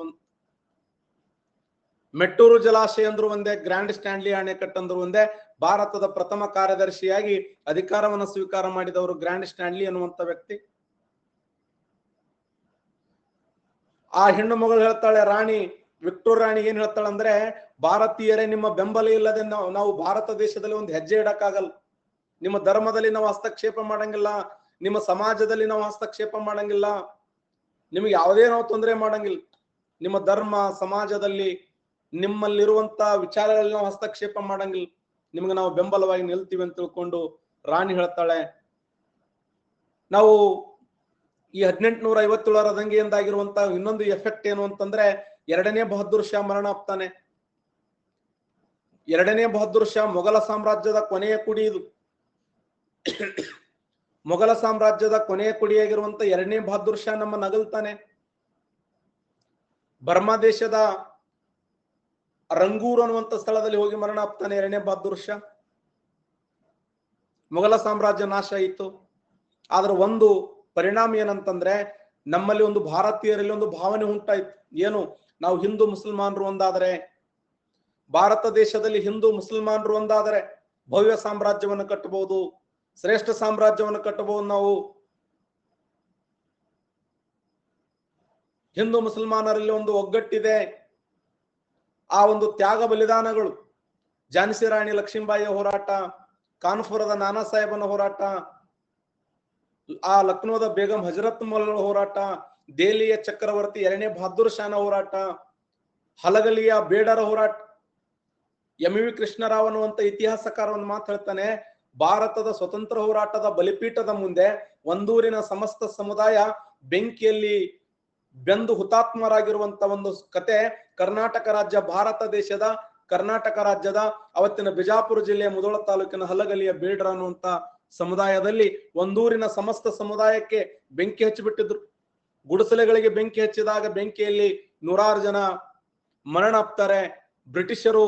ಮೆಟ್ಟೂರು ಜಲಾಶಯ ಅಂದ್ರು ಒಂದೇ, ಗ್ರ್ಯಾಂಡ್ ಸ್ಟ್ಯಾಂಡ್ಲಿ ಅಣೆಕಟ್ಟು ಒಂದೇ, ಭಾರತದ ಪ್ರಥಮ ಕಾರ್ಯದರ್ಶಿಯಾಗಿ ಅಧಿಕಾರವನ್ನು ಸ್ವೀಕಾರ ಮಾಡಿದವರು ಗ್ರ್ಯಾಂಡ್ ಸ್ಟ್ಯಾಂಡ್ಲಿ ಅನ್ನುವಂತ ವ್ಯಕ್ತಿ. ಆ ಹೆಣ್ಣು ಮಗಳು ಹೇಳ್ತಾಳೆ, ರಾಣಿ, ವಿಕ್ಟೋರ್ ರಾಣಿ ಏನ್ ಹೇಳ್ತಾಳೆ ಅಂದ್ರೆ ಭಾರತೀಯರೇ ನಿಮ್ಮ ಬೆಂಬಲ ಇಲ್ಲದೆ ನಾವು ಭಾರತ ದೇಶದಲ್ಲಿ ಒಂದು ಹೆಜ್ಜೆ ಇಡಕ್ಕಾಗಲ್ಲ. ನಿಮ್ಮ ಧರ್ಮದಲ್ಲಿ ನಾವು ಹಸ್ತಕ್ಷೇಪ ಮಾಡಂಗಿಲ್ಲ, ನಿಮ್ಮ ಸಮಾಜದಲ್ಲಿ ನಾವು ಹಸ್ತಕ್ಷೇಪ ಮಾಡಂಗಿಲ್ಲ. ನಿಮಗೆ ಯಾವುದೇ ನಾವು ತೊಂದರೆ ಮಾಡಂಗಿಲ್ಲ. ನಿಮ್ಮ ಧರ್ಮ, ಸಮಾಜದಲ್ಲಿ ನಿಮ್ಮಲ್ಲಿರುವಂತ ವಿಚಾರಗಳಲ್ಲಿ ನಾವು ಹಸ್ತಕ್ಷೇಪ ಮಾಡಂಗಿಲ್ಲ. ನಿಮ್ಗೆ ನಾವು ಬೆಂಬಲವಾಗಿ ನಿಲ್ತೀವಿ ಅಂತ ತಿಳ್ಕೊಂಡು ರಾಣಿ ಹೇಳ್ತಾಳೆ, ನಾವು ಈ ಹದಿನೆಂಟುನೂರ ಐವತ್ತೇಳರ ದಂಗೆಯಿಂದಾಗಿರುವಂತ ಇನ್ನೊಂದು ಎಫೆಕ್ಟ್ ಏನು ಅಂತಂದ್ರೆ ಎರಡನೇ ಬಹದ್ದೂರ್ ಶಾ ಮರಣ ಆಗ್ತಾನೆ ಎರಡನೇ ಬಹದ್ದೂರ್ ಶಾ ಮೊಘಲ ಸಾಮ್ರಾಜ್ಯದ ಕೊನೆಯ ಕುಡಿ ಇದು. ಮೊಘಲ ಸಾಮ್ರಾಜ್ಯದ ಕೊನೆಯ ಕುಡಿಯಾಗಿರುವಂತ ಎರಡನೇ ಬಹದ್ದೂರ್ ಶಾ ನಮ್ಮ ನಗಲ್ತಾನೆ. ಬರ್ಮಾ ದೇಶದ ರಂಗೂರ್ ಅನ್ನುವಂತ ಸ್ಥಳದಲ್ಲಿ ಹೋಗಿ ಮರಣ ಆಗ್ತಾನೆ ಎರಡನೇ ಬಹದ್ದೂರ್ ಶಾ ಮೊಘಲ ಸಾಮ್ರಾಜ್ಯ ನಾಶ ಆಯಿತು. ಆದ್ರೆ ಒಂದು ಪರಿಣಾಮ ಏನಂತಂದ್ರೆ ನಮ್ಮಲ್ಲಿ ಒಂದು ಭಾರತೀಯರಲ್ಲಿ ಒಂದು ಭಾವನೆ ಉಂಟಾಯ್ತು. ಏನು? ನಾವು ಹಿಂದೂ ಮುಸಲ್ಮಾನರು ಒಂದಾದರೆ, ಭಾರತ ದೇಶದಲ್ಲಿ ಹಿಂದೂ ಮುಸಲ್ಮಾನರು ಒಂದಾದರೆ ಭವ್ಯ ಸಾಮ್ರಾಜ್ಯವನ್ನು ಕಟ್ಟಬಹುದು, ಶ್ರೇಷ್ಠ ಸಾಮ್ರಾಜ್ಯವನ್ನು ಕಟ್ಟಬಹುದು ನಾವು. ಹಿಂದೂ ಮುಸಲ್ಮಾನರಲ್ಲಿ ಒಂದು ಒಗ್ಗಟ್ಟಿದೆ. ಆ ಒಂದು ತ್ಯಾಗ ಬಲಿದಾನಗಳು. ಝಾನ್ಸಿ ರಾಣಿ ಲಕ್ಷ್ಮೀಬಾಯಿಯ ಹೋರಾಟ, ಕಾನ್ಪುರದ ನಾನಾ ಸಾಹೇಬನ ಹೋರಾಟ, ಆ ಲಕ್ನೋದ ಬೇಗಂ ಹಜರತ್ ಮೊಲ ಹೋರಾಟ, ದೆಹಲಿಯ ಚಕ್ರವರ್ತಿ ಎರಡನೇ ಬಹದ್ದೂರ್ ಶಾನ ಹೋರಾಟ, ಹಲಗಲಿಯ ಬೇಡರ ಹೋರಾಟ, ಎಂ ವಿ ಕೃಷ್ಣರಾವ್ ಅನ್ನುವಂತ ಇತಿಹಾಸಕಾರ ಒಂದು ಮಾತು ಹೇಳ್ತಾನೆ, ಭಾರತದ ಸ್ವತಂತ್ರ ಹೋರಾಟದ ಬಲಿಪೀಠದ ಮುಂದೆ ಒಂದೂರಿನ ಸಮಸ್ತ ಸಮುದಾಯ ಬೆಂಕಿಯಲ್ಲಿ ಬೆಂದು ಹುತಾತ್ಮರಾಗಿರುವಂತ ಒಂದು ಕತೆ ಕರ್ನಾಟಕ ರಾಜ್ಯ, ಭಾರತ ದೇಶದ ಕರ್ನಾಟಕ ರಾಜ್ಯದ ಅವತ್ತಿನ ಬಿಜಾಪುರ ಜಿಲ್ಲೆಯ ಮುದೋಳ ತಾಲೂಕಿನ ಹಲಗಲಿಯ ಬೇಡ್ರ ಅನ್ನುವಂತ ಸಮುದಾಯದಲ್ಲಿ ಒಂದೂರಿನ ಸಮಸ್ತ ಸಮುದಾಯಕ್ಕೆ ಬೆಂಕಿ ಹಚ್ಚಿಬಿಟ್ಟಿದ್ರು. ಗುಡಿಸಲೆಗಳಿಗೆ ಬೆಂಕಿ ಹಚ್ಚಿದಾಗ ಬೆಂಕಿಯಲ್ಲಿ ನೂರಾರು ಜನ ಮರಣ ಆಗ್ತಾರೆ ಬ್ರಿಟಿಷರು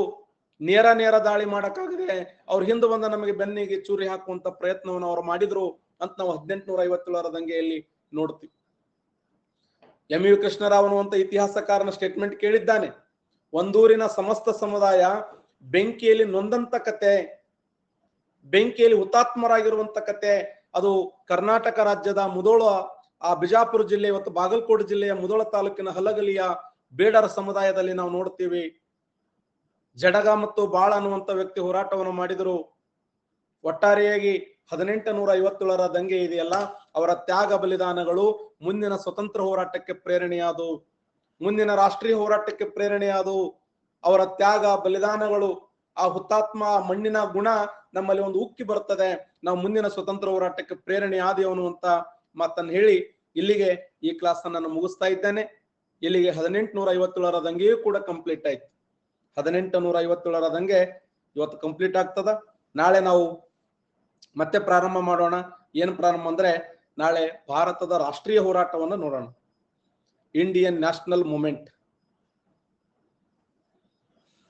ನೇರ ನೇರ ದಾಳಿ ಮಾಡಕ್ಕಾಗದೆ ಅವ್ರ ಹಿಂದೆ ಬಂದ ನಮಗೆ ಬೆನ್ನಿಗೆ ಚೂರಿ ಹಾಕುವಂತ ಪ್ರಯತ್ನವನ್ನು ಅವ್ರು ಮಾಡಿದ್ರು ಅಂತ ನಾವು ಹದಿನೆಂಟುನೂರ ಐವತ್ತೇಳರ ದಂಗೆಯಲ್ಲಿ ನೋಡ್ತೀವಿ. ಎಂ ಯು ಕೃಷ್ಣರಾವ್ ಅನ್ನುವಂತ ಇತಿಹಾಸಕಾರನ ಸ್ಟೇಟ್ಮೆಂಟ್ ಕೇಳಿದ್ದಾನೆ. ಒಂದೂರಿನ ಸಮಸ್ತ ಸಮುದಾಯ ಬೆಂಕಿಯಲ್ಲಿ ನೊಂದಂತ ಕತೆ, ಬೆಂಕಿಯಲ್ಲಿ ಹುತಾತ್ಮರಾಗಿರುವಂತ ಕತೆ, ಅದು ಕರ್ನಾಟಕ ರಾಜ್ಯದ ಮುದೋಳ, ಆ ಬಿಜಾಪುರ ಜಿಲ್ಲೆ ಮತ್ತು ಬಾಗಲಕೋಟೆ ಜಿಲ್ಲೆಯ ಮುದೋಳ ತಾಲೂಕಿನ ಹಲಗಲಿಯ ಬೇಡರ ಸಮುದಾಯದಲ್ಲಿ ನಾವು ನೋಡ್ತೀವಿ. ಜಡಗ ಮತ್ತು ಬಾಳ ಅನ್ನುವಂತ ವ್ಯಕ್ತಿ ಹೋರಾಟವನ್ನು ಮಾಡಿದರು. ಒಟ್ಟಾರೆಯಾಗಿ ಹದಿನೆಂಟು ನೂರ ಐವತ್ತೇಳರ ದಂಗೆ ಇದೆಯಲ್ಲ, ಅವರ ತ್ಯಾಗ ಬಲಿದಾನಗಳು ಮುಂದಿನ ಸ್ವತಂತ್ರ ಹೋರಾಟಕ್ಕೆ ಪ್ರೇರಣೆಯಾದವು. ಮುಂದಿನ ರಾಷ್ಟ್ರೀಯ ಹೋರಾಟಕ್ಕೆ ಪ್ರೇರಣೆಯಾದವು. ಅವರ ತ್ಯಾಗ ಬಲಿದಾನಗಳು, ಆ ಹುತಾತ್ಮ ಮಣ್ಣಿನ ಗುಣ ನಮ್ಮಲ್ಲಿ ಒಂದು ಉಕ್ಕಿ ಬರ್ತದೆ ನಾವು ಮುಂದಿನ ಸ್ವತಂತ್ರ ಹೋರಾಟಕ್ಕೆ ಪ್ರೇರಣೆ ಆದೇವನು ಅಂತ ಮಾತನ್ನು ಹೇಳಿ ಇಲ್ಲಿಗೆ ಈ ಕ್ಲಾಸ್ ನಾನು ಮುಗಿಸ್ತಾ ಇದ್ದೇನೆ. ಇಲ್ಲಿಗೆ ಹದಿನೆಂಟು ನೂರ ಐವತ್ತೇಳರ ದಂಗೆಯೂ ಕೂಡ ಕಂಪ್ಲೀಟ್ ಆಯ್ತು. ಹದಿನೆಂಟು ನೂರ ಐವತ್ತೇಳರ ದಂಗೆ ಇವತ್ತು ಕಂಪ್ಲೀಟ್ ಆಗ್ತದ. ನಾಳೆ ನಾವು ಮತ್ತೆ ಪ್ರಾರಂಭ ಮಾಡೋಣ. ಏನ್ ಪ್ರಾರಂಭ ಅಂದ್ರೆ ನಾಳೆ ಭಾರತದ ರಾಷ್ಟ್ರೀಯ ಹೋರಾಟವನ್ನು ನೋಡೋಣ. Indian national moment